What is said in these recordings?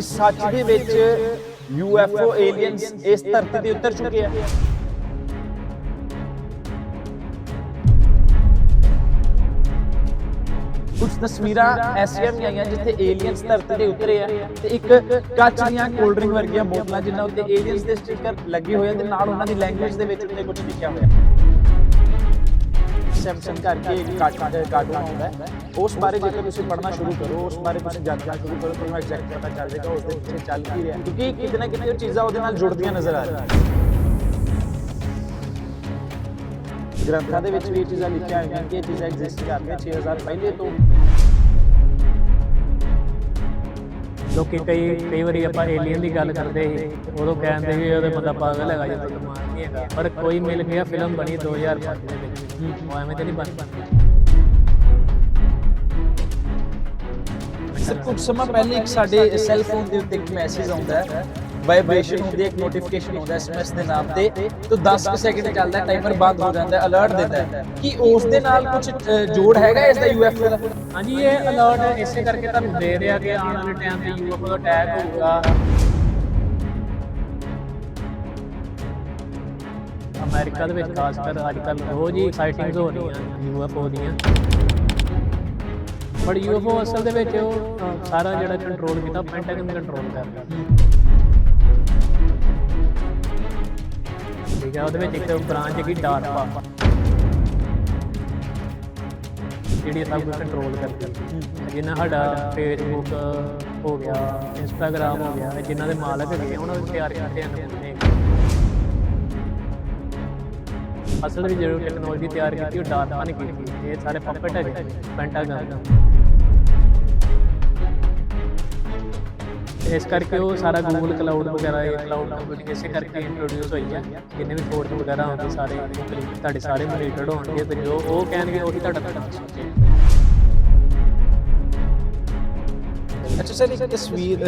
ਕਿ ਸੱਚ ਦੇ ਵਿੱਚ ਯੂਐਫਓ ਏਲੀਅਨਸ ਇਸ ਧਰਤੀ ਤੇ ਉਤਰ ਚੁੱਕੇ ਆ। ਕੁਝ ਤਸਵੀਰਾਂ ਐਸੀਆਂ ਵੀ ਆਈਆਂ ਜਿੱਥੇ ਏਲੀਅਨਸ ਧਰਤੀ ਤੇ ਉਤਰੇ ਆ ਤੇ ਇੱਕ ਕੱਚ ਦੀਆਂ ਕੋਲਡ ਡਰਿੰਕ ਵਰਗੀਆਂ ਬੋਤਲਾਂ ਜਿਨ੍ਹਾਂ ਉੱਤੇ ਏਲੀਅਨਸ ਦੇ ਸਟicker ਲੱਗੇ ਹੋਏ ਆ ਤੇ ਨਾਲ ਉਹਨਾਂ ਦੀ ਲੈਂਗੁਏਜ ਦੇ ਵਿੱਚ ਉੱਤੇ ਕੁਝ ਲਿਖਿਆ ਹੋਇਆ। ਸੈਮਸੰਗ ਕਰਕੇ ਇੱਕ ਕਾਰਟੂਨ ਕਾਰਟੂਨ ਆਉਂਦਾ ਹੈ ਉਸ ਬਾਰੇ ਜੇਕਰ ਤੁਸੀਂ ਪੜ੍ਹਨਾ ਸ਼ੁਰੂ ਕਰੋ, ਉਸ ਬਾਰੇ ਤੁਸੀਂ ਜਾਣਨਾ ਸ਼ੁਰੂ ਕਰੋ, ਤੁਹਾਨੂੰ ਐਗਜ਼ੈਕਟ ਪਤਾ ਚੱਲ ਜਾਏਗਾ, ਉਸ ਦੇ ਪਿੱਛੇ ਚੱਲ ਕੀ ਰਿਹਾ। ਕਿਉਂਕਿ ਕਿਤੇ ਨਾ ਕਿਤੇ ਉਹ ਚੀਜ਼ਾਂ ਉਹਦੇ ਨਾਲ ਜੁੜਦੀਆਂ ਨਜ਼ਰ ਆ ਰਹੀਆਂ। ਗ੍ਰੰਥਾਂ ਦੇ ਵਿੱਚ ਵੀ ਇਹ ਚੀਜ਼ਾਂ ਲਿਖੀਆਂ ਹੋਈਆਂ ਕਿ ਇਹ ਚੀਜ਼ਾਂ ਐਗਜ਼ਿਸਟ ਕਰਦੀਆਂ 6000 ਪਹਿਲੇ ਤੋਂ। ਲੋਕੀ ਕਈ ਕਈ ਵਾਰੀ ਆਪਾਂ ਏਲੀਅਨ ਦੀ ਗੱਲ ਕਰਦੇ ਸੀ, ਉਦੋਂ ਕਹਿੰਦੇ ਸੀ ਉਹਦੇ ਬੰਦਾ ਪਾਗਲ ਹੈਗਾ ਜਦੋਂ ਦਿਮਾਗ ਨਹੀਂ ਹੈਗਾ, ਪਰ ਕੋਈ ਮਿਲ ਗਿਆ ਫਿਲਮ ਬਣੀ 2005 ਦੇ ਵਿੱਚ। ਉਹ ਐਵੇਂ ਤੇ ਨਹੀਂ ਬਣ ਪਾਉਂਦੀ ਸਰ, ਕੁਝ ਸਮਾਂ ਪਹਿਲੇ ਇੱਕ ਸਾਡੇ ਸੈੱਲ ਫੋਨ ਦੇ ਉੱਤੇ ਇੱਕ ਮੈਸੇਜ ਆਉਂਦਾ ਹੈ। ਵਾਈਬ੍ਰੇਸ਼ਨ ਹੁੰਦੀ ਹੈ, ਇੱਕ ਨੋਟੀਫਿਕੇਸ਼ਨ ਹੁੰਦਾ ਹੈ ਐਸਐਮਐਸ ਦੇ ਨਾਮ ਤੇ। ਤੋਂ 10 ਕੁ ਸੈਕਿੰਡ ਚੱਲਦਾ ਹੈ ਟਾਈਮਰ ਬੰਦ ਹੋ ਜਾਂਦਾ ਹੈ ਅਲਰਟ ਦਿੰਦਾ ਹੈ। ਕਿ ਉਸ ਦੇ ਨਾਲ ਕੁਝ ਜੋੜ ਹੈਗਾ ਇਸ ਦਾ ਯੂਐਫਓ ਦਾ? ਹਾਂਜੀ, ਇਹ ਅਲਰਟ ਇਸੇ ਕਰਕੇ ਤੁਹਾਨੂੰ ਦੇ ਰਿਹਾ ਕਿ ਆਉਣ ਵਾਲੇ ਟਾਈਮ ਤੇ ਯੂਐਫਓ ਦਾ ਅਟੈਕ ਹੋਊਗਾ। ਅਮਰੀਕਾ ਦੇ ਵਿੱਚ ਖਾਸ ਕਰ ਅੱਜ ਕੱਲ੍ਹ ਰੋਜ਼ ਹੀ ਸਾਈਟਿੰਗਸ ਹੋ ਰਹੀਆਂ ਯੂਐਫਓ ਦੀਆਂ। ਪਰ ਯੂਐਫਓ ਅਸਲ ਦੇ ਵਿੱਚ ਉਹ ਅ, ਸਾਰਾ ਜਿਹੜਾ ਕੰਟਰੋਲ ਕੀਤਾ ਪੈਂਟਾਗਨ ਕੰਟਰੋਲ ਕਰਦਾ ਠੀਕ ਹੈ ਉਹਦੇ ਵਿੱਚ ਇੱਕ ਬ੍ਰਾਂਚ ਹੈਗੀ ਡਾਰਪਾ ਜਿਹੜੀ ਸਭ ਕੁਝ ਕੰਟਰੋਲ ਕਰਦੀ ਹੈ ਜਿੰਨਾ ਸਾਡਾ ਫੇਸਬੁੱਕ ਹੋ ਗਿਆ ਇੰਸਟਾਗ੍ਰam ਹੋ ਗਿਆ ਇਹ ਜਿਨ੍ਹਾਂ ਦੇ ਮਾਲਕ ਹੈਗੇ ਆ, ਉਹਨਾਂ ਦੇ ਤਿਆਰ ਕੀਤੇ ਹਨ ਅਸਲ ਵਿੱਚ ਜਿਹੜੀ ਟੈਕਨੋਲੋਜੀ ਤਿਆਰ ਕੀਤੀ ਉਹ ਡਾਰਪਾ ਨੇ ਕੀਤੀ। ਇਹ ਸਾਰੇ ਪਪਟ ਹੈਗੇ ਪੈਂਟਾਗਨ ਇਸ ਕਰਕੇ ਉਹ ਸਾਰਾ ਗੂਗਲ ਕਲਾਊਡ ਵਗੈਰਾ, ਇਹ ਕਲਾਊਡ ਕੰਪਿਊਟਿੰਗ ਇਸੇ ਕਰਕੇ ਇੰਟਰੋਡਿਊਸ ਹੋਈ ਹੈ ਜਿੰਨੇ ਵੀ ਕੋਰਸ ਵਗੈਰਾ ਹੁੰਦੇ ਸਾਰੇ ਤੁਹਾਡੇ ਸਾਰੇ ਰਿਲੇਟਡ ਹੋਣਗੇ ਤੇ ਜੋ ਉਹ ਕਹਿਣਗੇ ਉਹੀ ਤੁਹਾਡਾ ਤੁਹਾਡਾ ਸੋਚੇ ਅੱਛਾ ਸਰ, ਇੱਕ ਤਸਵੀਰ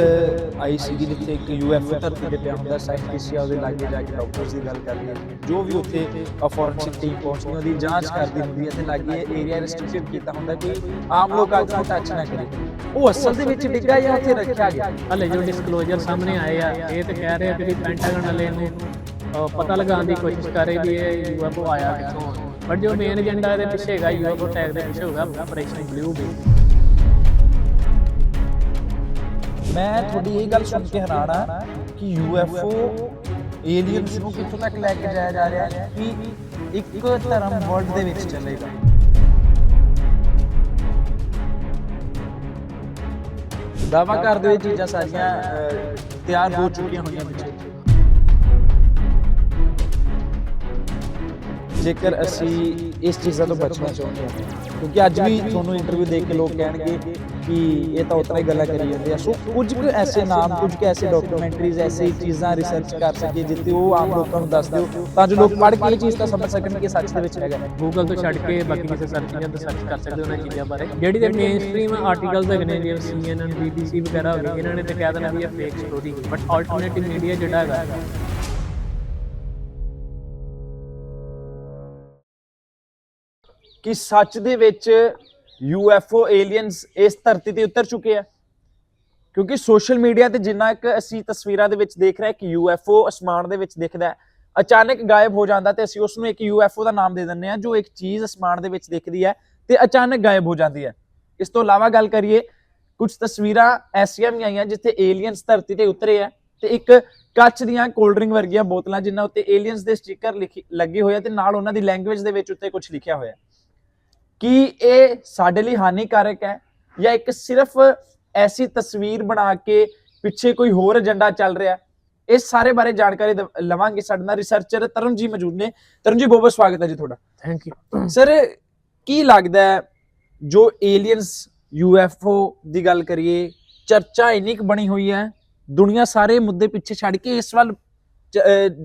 ਆਈ ਸੀ ਜਿੱਥੇ ਇੱਕ ਯੂਐਫਓ ਧਰਤੀ ਤੇ ਪਿਆ ਹੁੰਦਾ ਸਾਇੰਟਿਸਟ ਆ ਉਹਦੇ ਲਾਗੇ ਜਾ ਕੇ ਡਾਕਟਰਸ ਦੀ ਗੱਲ ਕਰਦੇ ਆ ਜੋ ਵੀ ਉੱਥੇ ਫੋਰੈਂਸਿਕ ਟੀਮ ਪਹੁੰਚਦੀ ਉਹਦੀ ਜਾਂਚ ਕਰਦੀ ਹੁੰਦੀ ਹੈ, ਤੇ ਲਾਗੇ ਏਰੀਆ ਰੈਸਟ੍ਰਿਕਟਿਵ ਕੀਤਾ ਹੁੰਦਾ ਕਿ ਆਮ ਲੋਕ ਆ ਕੇ ਟੱਚ ਨਾ ਕਰੇ। ਉਹ ਅਸਲ ਦੇ ਵਿੱਚ ਡਿੱਗਾ ਜਾਂ ਉੱਥੇ ਰੱਖਿਆ ਗਿਆ? ਹਲੇ ਜੋ ਡਿਸਕਲੋਜ਼ਰ ਸਾਹਮਣੇ ਆਏ ਆ, ਇਹ ਤੇ ਕਹਿ ਰਹੇ ਆ ਕਿ ਵੀ ਪੈਂਟਾਗਨ ਵਾਲੇ ਨੂੰ ਪਤਾ ਲਗਾਉਣ ਦੀ ਕੋਸ਼ਿਸ਼ ਕਰ ਰਹੇ ਵੀ ਇਹ ਯੂਐਫਓ ਆਇਆ ਕਿੱਥੋਂ ਪਰ ਜੋ ਮੇਨ ਏਜੰਡਾ ਇਹਦੇ ਪਿੱਛੇ ਹੈਗਾ ਯੂਐਫਓ ਟੈਗ ਦੇ ਪਿੱਛੇ ਹੋਗਾ ਆਪਰੇਸ਼ਨ ਬਲੂ ਵੀ ਮੈਂ ਤੁਹਾਡੀ ਇਹ ਗੱਲ ਸੁਣ ਕੇ ਹੈਰਾਨ ਆ ਕਿ ਯੂਐਫਓ ਏਲੀਅਨਸ ਨੂੰ ਕਿੱਥੋਂ ਤੱਕ ਲੈ ਕੇ ਜਾਇਆ ਜਾ ਰਿਹਾ ਹੈ ਕਿ ਇੱਕ ਧਰਮ ਵਰਲਡ ਦੇ ਵਿੱਚ ਚੱਲੇਗਾ? ਦਾਵਾ ਕਰਦੇ ਹੋਏ ਚੀਜ਼ਾਂ ਸਾਰੀਆਂ ਤਿਆਰ ਹੋ ਚੁੱਕੀਆਂ ਹੋਈਆਂ ਪਿੱਛੇ ਜੇਕਰ ਅਸੀਂ ਇਸ ਚੀਜ਼ਾਂ ਤੋਂ ਬਚਣਾ ਚਾਹੁੰਦੇ ਹਾਂ, ਕਿਉਂਕਿ ਅੱਜ ਵੀ ਤੁਹਾਨੂੰ ਇੰਟਰਵਿਊ ਦੇਖ ਕੇ ਲੋਕ ਕਹਿਣਗੇ ਕਿ ਇਹ ਤਾਂ ਉਤਰਾ ਹੀ ਗੱਲਾਂ ਕਰੀ ਜਾਂਦੇ ਆ। ਸੋ ਕੁਝ ਕੁ ਐਸੇ ਨਾਮ, ਕੁਝ ਕੁ ਐਸੇ ਡਾਕੂਮੈਂਟਰੀਜ਼ ਐਸੀ ਚੀਜ਼ਾਂ ਰਿਸਰਚ ਕਰ ਸਕੀਏ ਜਿੱਥੇ ਉਹ ਆਮ ਲੋਕਾਂ ਨੂੰ ਦੱਸ ਦਿਓ। ਤਾਂ ਜੋ ਲੋਕ ਪੜ੍ਹ ਕੇ ਇਹ ਚੀਜ਼ ਤਾਂ ਸਮਝ ਸਕਣ ਕਿ ਸੱਚ ਦੇ ਵਿੱਚ ਹੈਗਾ। ਗੂਗਲ ਤੋਂ ਛੱਡ ਕੇ ਬਾਕੀ ਕਿਸੇ ਸਰਚ ਇੰਜਨ ਸਰਚ ਕਰ ਸਕਦੇ ਹੋ ਉਹਨਾਂ ਚੀਜ਼ਾਂ ਬਾਰੇ। ਜਿਹੜੀ ਦੇ ਮੇਨ ਸਟ੍ਰੀਮ ਆਰਟੀਕਲਸ ਹੈਗੇ ਜਿਵੇਂ CNN, BBC ਵਗੈਰਾ ਹੋ ਗਏ, ਇਹਨਾਂ ਨੇ ਤਾਂ ਕਹਿ ਦੇਣਾ ਵੀ ਇਹ fake story but alternative media ਜਿਹੜਾ ਹੈਗਾ ਕਿ ਸੱਚ ਦੇ ਵਿੱਚ ਯੂਐਫਓ ਏਲੀਅਨਸ ਇਸ ਧਰਤੀ ਤੇ ਉਤਰ ਚੁੱਕੇ ਆ। ਕਿਉਂਕਿ ਸੋਸ਼ਲ ਮੀਡੀਆ ਤੇ ਜਿੰਨਾ ਇੱਕ ਅਸੀਂ ਤਸਵੀਰਾਂ ਦੇ ਵਿੱਚ ਦੇਖ ਰਹੇ ਕਿ ਯੂਐਫਓ ਅਸਮਾਨ ਦੇ ਵਿੱਚ ਦਿਖਦਾ ਹੈ। ਅਚਾਨਕ ਗਾਇਬ ਹੋ ਜਾਂਦਾ ਤੇ ਅਸੀਂ ਉਸ ਨੂੰ ਇੱਕ ਯੂਐਫਓ ਦਾ ਨਾਮ ਦੇ ਦਿੰਦੇ ਆ ਜੋ ਇੱਕ ਚੀਜ਼ ਅਸਮਾਨ ਦੇ ਵਿੱਚ ਦਿਖਦੀ ਹੈ ਤੇ ਅਚਾਨਕ ਗਾਇਬ ਹੋ ਜਾਂਦੀ ਹੈ। ਇਸ ਤੋਂ ਇਲਾਵਾ ਗੱਲ ਕਰੀਏ, ਕੁਝ ਤਸਵੀਰਾਂ ਐਸੀਆਂ ਵੀ ਆਈਆਂ ਜਿੱਥੇ ਏਲੀਅਨਸ ਧਰਤੀ ਤੇ ਉਤਰੇ ਆ ਤੇ ਇੱਕ ਕੱਚ ਦੀਆਂ ਕੋਲਡ ਡਰਿੰਕ ਵਰਗੀਆਂ ਬੋਤਲਾਂ ਜਿਨ੍ਹਾਂ ਉੱਤੇ ਏਲੀਅਨਸ ਦੇ ਸਟicker ਲੱਗੇ ਹੋਏ ਆ ਤੇ ਨਾਲ ਉਹਨਾਂ ਦੀ ਲੈਂਗੁਏਜ ਦੇ ਵਿੱਚ ਉੱਤੇ ਕੁਝ ਲਿਖਿਆ ਹੋਇਆ ਕੀ ਇਹ ਸਾਡੇ ਲਈ ਹਾਨੀਕਾਰਕ ਹੈ ਜਾਂ ਇੱਕ ਸਿਰਫ ਐਸੀ ਤਸਵੀਰ ਬਣਾ ਕੇ ਪਿੱਛੇ ਕੋਈ ਹੋਰ ਏਜੰਡਾ ਚੱਲ ਰਿਹਾ? ਇਸ ਸਾਰੇ ਬਾਰੇ ਜਾਣਕਾਰੀ ਲਵਾਂਗੇ ਸਾਡੇ ਨਾਲ ਰਿਸਰਚਰ ਤਰੁਣ ਜੀ ਮੌਜੂਦ ਨੇ। ਤਰੁਣ ਜੀ ਬਹੁਤ ਬਹੁਤ ਸਵਾਗਤ ਹੈ ਜੀ ਤੁਹਾਡਾ। ਥੈਂਕ ਯੂ ਸਰ ਕੀ ਲੱਗਦਾ ਹੈ ਜੋ ਏਲੀਅਨਸ ਯੂਐਫਓ ਦੀ ਗੱਲ ਕਰੀਏ ਚਰਚਾ ਇੰਨੀ ਕੁ ਬਣੀ ਹੋਈ ਹੈ ਦੁਨੀਆ ਸਾਰੇ ਮੁੱਦੇ ਪਿੱਛੇ ਛੱਡ ਕੇ ਇਸ ਵੱਲ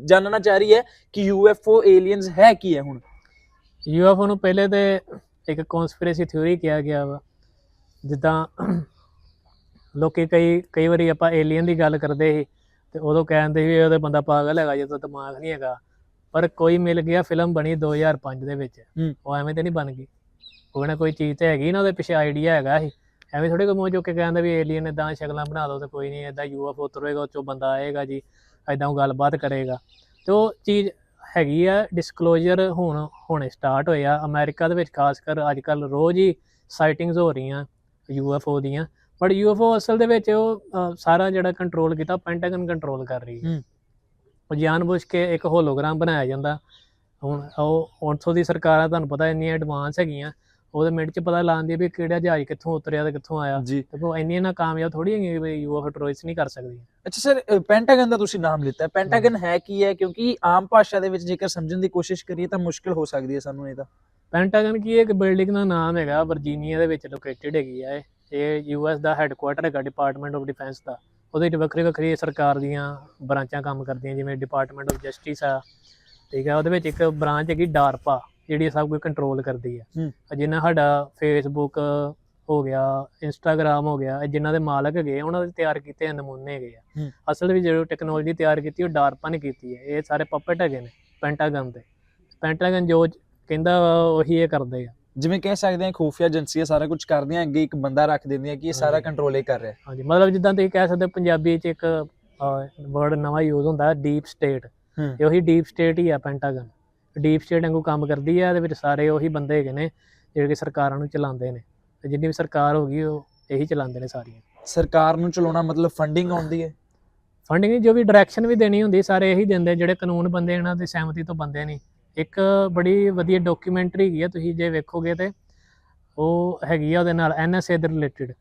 ਜਾਣਨਾ ਚਾਹ ਰਹੀ ਹੈ ਕਿ ਯੂਐਫਓ ਏਲੀਅਨਸ ਹੈ ਕੀ ਹੈ ਹੁਣ? ਯੂਐਫਓ ਨੂੰ ਪਹਿਲੇ ਤੇ ਇੱਕ ਕਨਸਪੀਰੇਸੀ ਥਿਉਰੀ ਕਿਹਾ ਗਿਆ ਵਾ। ਜਿੱਦਾਂ ਲੋਕੀ ਕਈ ਕਈ ਵਾਰੀ ਆਪਾਂ ਏਲੀਅਨ ਦੀ ਗੱਲ ਕਰਦੇ ਸੀ ਤੇ ਉਦੋਂ ਕਹਿੰਦੇ ਸੀ ਵੀ ਉਹਦੇ ਬੰਦਾ ਪਾਗਲ ਹੈਗਾ ਜਦੋਂ ਦਿਮਾਗ ਨਹੀਂ ਹੈਗਾ। ਪਰ ਕੋਈ ਮਿਲ ਗਿਆ ਫਿਲਮ ਬਣੀ 2005 ਦੇ ਵਿੱਚ। ਉਹ ਐਵੇਂ ਤੇ ਨਹੀਂ ਬਣ ਗਈ। ਕੋਈ ਨਾ ਕੋਈ ਚੀਜ਼ ਤੇ ਹੈਗੀ ਨਾ ਉਹਦੇ ਪਿੱਛੇ ਆਈਡੀਆ ਹੈਗਾ ਸੀ। ਐਵੇਂ ਥੋੜੇ ਕੋਈ ਮੂੰਹ ਚੁੱਕ ਕੇ ਕਹਿੰਦਾ ਵੀ ਏਲੀਅਨ ਇਦਾਂ ਸ਼ਕਲਾਂ ਬਣਾ ਦੋ ਤੇ ਕੋਈ ਨਹੀਂ ਇਦਾਂ ਯੂਐਫਓ ਉਤਰੇਗਾ ਉਹ ਚੋਂ ਬੰਦਾ ਆਏਗਾ ਜੀ ਉਹ ਗੱਲਬਾਤ ਕਰੇਗਾ। ਤੇ ਉਹ ਚੀਜ਼ ਹੈਗੀ ਆ ਡਿਸਕਲੋਜ਼ਰ ਹੁਣ ਹੋਣੇ ਸਟਾਰਟ ਹੋਏ ਆ। ਅਮਰੀਕਾ ਦੇ ਵਿੱਚ ਖਾਸ ਕਰ ਅੱਜ ਕੱਲ ਰੋਜ਼ ਹੀ ਸਾਈਟਿੰਗਸ ਹੋ ਰਹੀਆਂ ਯੂਐਫਓ ਦੀਆਂ। ਬਟ ਯੂਐਫਓ ਅਸਲ ਦੇ ਵਿੱਚ ਉਹ ਸਾਰਾ ਜਿਹੜਾ ਕੰਟਰੋਲ ਕੀਤਾ ਪੈਂਟਾਗਨ ਕੰਟਰੋਲ ਕਰ ਰਹੀ ਹੈ। ਹੂੰ। ਉਹ ਜਾਣਬੁੱਝ ਕੇ ਇੱਕ ਹੋਲੋਗ੍ਰਾਮ ਬਣਾਇਆ ਜਾਂਦਾ। ਹੁਣ ਉਹ ਉੱਥੋਂ ਦੀ ਸਰਕਾਰਾਂ ਤੁਹਾਨੂੰ ਪਤਾ ਇੰਨੀਆਂ ਐਡਵਾਂਸ ਹੈਗੀਆਂ। ਉਹਦੇ ਮਿੰਟ 'ਚ ਪਤਾ ਲਾਉਂਦੀ ਵੀ ਕਿਹੜਾ ਜਹਾਜ਼ ਕਿੱਥੋਂ ਉਤਰਿਆ ਤੇ ਕਿੱਥੋਂ ਆਇਆ। ਜੀ। ਤੇ ਉਹ ਇੰਨੀਆਂ ਨਾ ਕਾਮਯਾਬ ਥੋੜੀ ਹੈਗੀ ਵੀ ਯੂਐਫਓ ਟਰੋਇਸ ਨਹੀਂ ਕਰ ਸਕਦੀ ਅੱਛਾ ਸਰ ਪੈਂਟਾਗਨ ਦਾ ਤੁਸੀਂ ਨਾਮ ਲਿੱਤਾ। ਪੈਂਟਾਗਨ ਹੈ ਕੀ ਹੈ? ਕਿਉਂਕਿ ਆਮ ਭਾਸ਼ਾ ਦੇ ਵਿੱਚ ਜੇਕਰ ਸਮਝਣ ਦੀ ਕੋਸ਼ਿਸ਼ ਕਰੀਏ ਤਾਂ ਮੁਸ਼ਕਲ ਹੋ ਸਕਦੀ ਹੈ ਸਾਨੂੰ ਇਹਦਾ ਪੈਂਟਾਗਨ ਕੀ ਇੱਕ ਬਿਲਡਿੰਗ ਦਾ ਨਾਮ ਹੈਗਾ ਵਰਜੀਨੀਆ ਦੇ ਵਿੱਚ ਲੋਕੇਟਡ ਹੈਗੀ ਆ ਇਹ। ਇਹ ਯੂਐਸ ਦਾ ਹੈੱਡਕੁਆਟਰ ਹੈਗਾ ਡਿਪਾਰਟਮੈਂਟ ਆਫ ਡਿਫੈਂਸ ਦਾ। ਉਹਦੇ ਵਿੱਚ ਵੱਖਰੀ ਵੱਖਰੀ ਸਰਕਾਰ ਦੀਆਂ ਬ੍ਰਾਂਚਾਂ ਕੰਮ ਕਰਦੀਆਂ ਜਿਵੇਂ ਡਿਪਾਰਟਮੈਂਟ ਆਫ ਜਸਟਿਸ ਆ। ਠੀਕ ਹੈ ਉਹਦੇ ਵਿੱਚ ਇੱਕ ਬ੍ਰਾਂਚ ਹੈਗੀ ਡਾਰਪਾ ਜਿਹੜੀ ਸਭ ਕੁਝ ਕੰਟਰੋਲ ਕਰਦੀ ਹੈ। ਜਿੰਨਾ ਸਾਡਾ ਫੇਸਬੁੱਕ ਹੋ ਗਿਆ ਇੰਸਟਾਗ੍ਰam ਹੋ ਗਿਆ ਜਿਨ੍ਹਾਂ ਦੇ ਮਾਲਕ ਹੈਗੇ ਆ, ਉਹਨਾਂ ਦੇ ਤਿਆਰ ਕੀਤੇ ਨਮੂਨੇ ਹੈਗੇ ਆ। ਅਸਲ ਵਿੱਚ ਜਿਹੜੀ ਟੈਕਨੋਲੋਜੀ ਤਿਆਰ ਕੀਤੀ ਉਹ ਡਾਰਪਾ ਨੇ ਕੀਤੀ ਹੈ ਇਹ ਸਾਰੇ ਪਪਟ ਹੈਗੇ ਨੇ ਪੈਂਟਾਗਨ ਦੇ ਪੈਂਟਾਗਨ ਜੋ ਕਹਿੰਦਾ ਉਹੀ ਇਹ ਕਰਦੇ ਆ ਜਿਵੇਂ ਕਹਿ ਸਕਦੇ ਹਾਂ ਖੂਫੀਆ ਏਜੰਸੀਆਂ ਸਾਰਾ ਕੁਝ ਕਰਦੀਆਂ ਅੱਗੇ ਇੱਕ ਬੰਦਾ ਰੱਖ ਦਿੰਦੀਆਂ ਕਿ ਇਹ ਸਾਰਾ। ਕੰਟਰੋਲ ਇਹ ਕਰ ਰਿਹਾ ਹਾਂਜੀ ਮਤਲਬ ਜਿੱਦਾਂ ਤੁਸੀਂ ਕਹਿ ਸਕਦੇ ਪੰਜਾਬੀ 'ਚ ਇੱਕ ਵਰਡ ਨਵਾਂ ਯੂਜ਼ ਹੁੰਦਾ ਡੀਪ ਸਟੇਟ। ਇਹ ਉਹੀ ਡੀਪ ਸਟੇਟ ਹੀ ਆ ਪੈਂਟਾਗਨ ਡੀਪ ਸਟੇਟ ਵਾਂਗੂ ਕੰਮ ਕਰਦੀ ਆ ਇਹਦੇ ਵਿੱਚ ਸਾਰੇ ਉਹੀ ਬੰਦੇ ਹੈਗੇ ਨੇ ਜਿਹੜੇ ਕਿ ਸਰਕਾਰਾਂ ਨੂੰ ਚਲਾਉਂਦੇ ਨੇ ਤੇ ਜਿੰਨੀ ਵੀ ਸਰਕਾਰ ਹੋ ਗਈ ਉਹ ਇਹੀ ਚਲਾਉਂਦੇ ਨੇ ਸਾਰੀਆਂ। ਸਰਕਾਰ ਨੂੰ ਚਲਾਉਣਾ ਮਤਲਬ ਫੰਡਿੰਗ ਆਉਂਦੀ ਹੈ? ਫੰਡਿੰਗ ਜੋ ਵੀ ਡਾਇਰੈਕਸ਼ਨ ਵੀ ਦੇਣੀ ਹੁੰਦੀ ਸਾਰੇ ਇਹੀ ਦਿੰਦੇ ਜਿਹੜੇ ਕਾਨੂੰਨ ਬੰਦੇ ਇਹਨਾਂ ਦੀ ਸਹਿਮਤੀ ਤੋਂ ਬੰਦੇ ਨਹੀਂ। ਇੱਕ ਬੜੀ ਵਧੀਆ ਡਾਕੂਮੈਂਟਰੀ ਹੈਗੀ ਆ ਤੁਸੀਂ ਜੇ ਵੇਖੋਗੇ ਤੇ ਉਹ ਹੈਗੀ ਆ ਉਹਦੇ ਨਾਲ ਐਨਐਸਏ ਦੇ ਰਿਲੇਟਡ।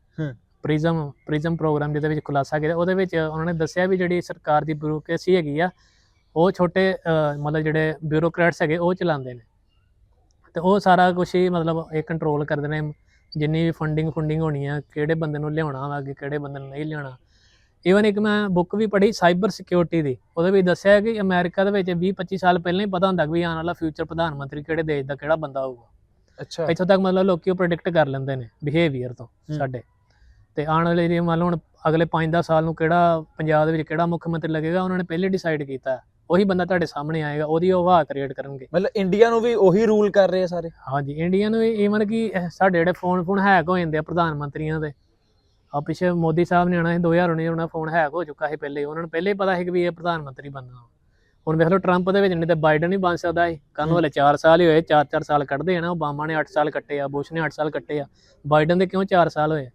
ਪ੍ਰਿਜ਼ਮ ਪ੍ਰਿਜ਼ਮ ਪ੍ਰੋਗਰਾਮ ਜਿਹਦੇ ਵਿੱਚ ਖੁਲਾਸਾ ਕੀਤਾ ਉਹਦੇ ਵਿੱਚ ਉਹਨਾਂ ਨੇ ਦੱਸਿਆ ਵੀ ਜਿਹੜੀ ਸਰਕਾਰ ਦੀ ਬਿਊਰੋਕ੍ਰੇਸੀ ਹੈਗੀ ਆ ਉਹ ਛੋਟੇ ਮਤਲਬ ਜਿਹੜੇ ਬਿਊਰੋਕਰੇਟਸ ਹੈਗੇ ਉਹ ਚਲਾਉਂਦੇ ਨੇ। ਤੇ ਉਹ ਸਾਰਾ ਕੁਝ ਹੀ ਮਤਲਬ ਇਹ ਕੰਟਰੋਲ ਕਰਦੇ ਨੇ ਜਿੰਨੀ ਵੀ ਫੰਡਿੰਗ ਫੰਡਿੰਗ ਹੋਣੀ ਆ ਕਿਹੜੇ ਬੰਦੇ ਨੂੰ ਲਿਆਉਣਾ ਵਾ ਅੱਗੇ ਕਿਹੜੇ ਬੰਦੇ ਨੂੰ ਨਹੀਂ ਲਿਆਉਣਾ। ਈਵਨ ਇੱਕ ਮੈਂ ਬੁੱਕ ਵੀ ਪੜ੍ਹੀ ਸਾਈਬਰ ਸਿਕਿਉਰਿਟੀ ਦੀ ਉਹਦੇ ਵਿੱਚ ਦੱਸਿਆ ਕਿ ਅਮਰੀਕਾ ਦੇ ਵਿੱਚ 20 25 ਸਾਲ ਪਹਿਲਾਂ ਹੀ ਪਤਾ ਹੁੰਦਾ ਕਿ ਵੀ ਆਉਣ ਵਾਲਾ ਫਿਊਚਰ ਪ੍ਰਧਾਨ ਮੰਤਰੀ ਕਿਹੜੇ ਦੇਸ਼ ਦਾ ਕਿਹੜਾ ਬੰਦਾ ਹੋਊਗਾ। ਅੱਛਾ। ਇੱਥੋਂ ਤੱਕ ਮਤਲਬ ਲੋਕੀ ਉਹ ਪ੍ਰੈਡਿਕਟ ਕਰ ਲੈਂਦੇ ਨੇ ਬਿਹੇਵੀਅਰ ਤੋਂ। ਸਾਡੇ। ਤੇ ਆਉਣ ਵਾਲੇ ਜੇ ਮੰਨ ਲਓ ਹੁਣ ਅਗਲੇ 5-10 ਸਾਲ ਨੂੰ ਕਿਹੜਾ ਪੰਜਾਬ ਦੇ ਵਿੱਚ ਕਿਹੜਾ ਮੁੱਖ ਮੰਤਰੀ ਲੱਗੇਗਾ ਉਹਨਾਂ ਨੇ ਪਹਿਲੇ ਡਿਸਾਈਡ ਕੀਤਾ। ਉਹੀ ਬੰਦਾ ਤੁਹਾਡੇ ਸਾਹਮਣੇ ਆਏਗਾ ਉਹਦੀ ਉਹ ਹਵਾ ਕ੍ਰੀਏਟ ਕਰਨਗੇ। ਮਤਲਬ ਇੰਡੀਆ ਨੂੰ ਵੀ ਉਹੀ ਰੂਲ ਕਰ ਰਹੇ ਆ ਸਾਰੇ। ਹਾਂਜੀ ਇੰਡੀਆ ਨੂੰ ਈਵਨ ਕਿ ਸਾਡੇ ਜਿਹੜੇ ਫੋਨ ਫੋਨ ਹੈਕ ਹੋ ਜਾਂਦੇ ਆ ਪ੍ਰਧਾਨ ਮੰਤਰੀਆਂ ਦੇ। ਆ ਪਿੱਛੇ ਮੋਦੀ ਸਾਹਿਬ ਨੇ ਆਉਣਾ ਸੀ 2019 ਉਹਨਾਂ ਫੋਨ ਹੈਕ ਹੋ ਚੁੱਕਾ ਸੀ ਪਹਿਲੇ। ਉਹਨਾਂ ਨੂੰ ਪਹਿਲੇ ਹੀ ਪਤਾ ਸੀ ਕਿ ਵੀ ਇਹ ਪ੍ਰਧਾਨ ਮੰਤਰੀ ਬਣਨਾ ਹੁਣ ਵੇਖ ਲਓ ਟਰੰਪ ਦੇ ਵਿੱਚ ਨਹੀਂ ਤੇ ਬਾਈਡਨ ਹੀ ਬਣ ਸਕਦਾ ਹੂੰ। ਹਲੇ 4 ਸਾਲ ਹੀ ਹੋਏ 4-4 ਸਾਲ ਕੱਢਦੇ ਆ ਨਾ। ਓਬਾਮਾ ਨੇ 8 ਸਾਲ ਕੱਟੇ ਆ ਬੁਸ਼ ਨੇ 8 ਸਾਲ ਕੱਟੇ ਆ। ਬਾਈਡਨ ਦੇ ਕਿਉਂ 4 ਸਾਲ ਹੋਏ?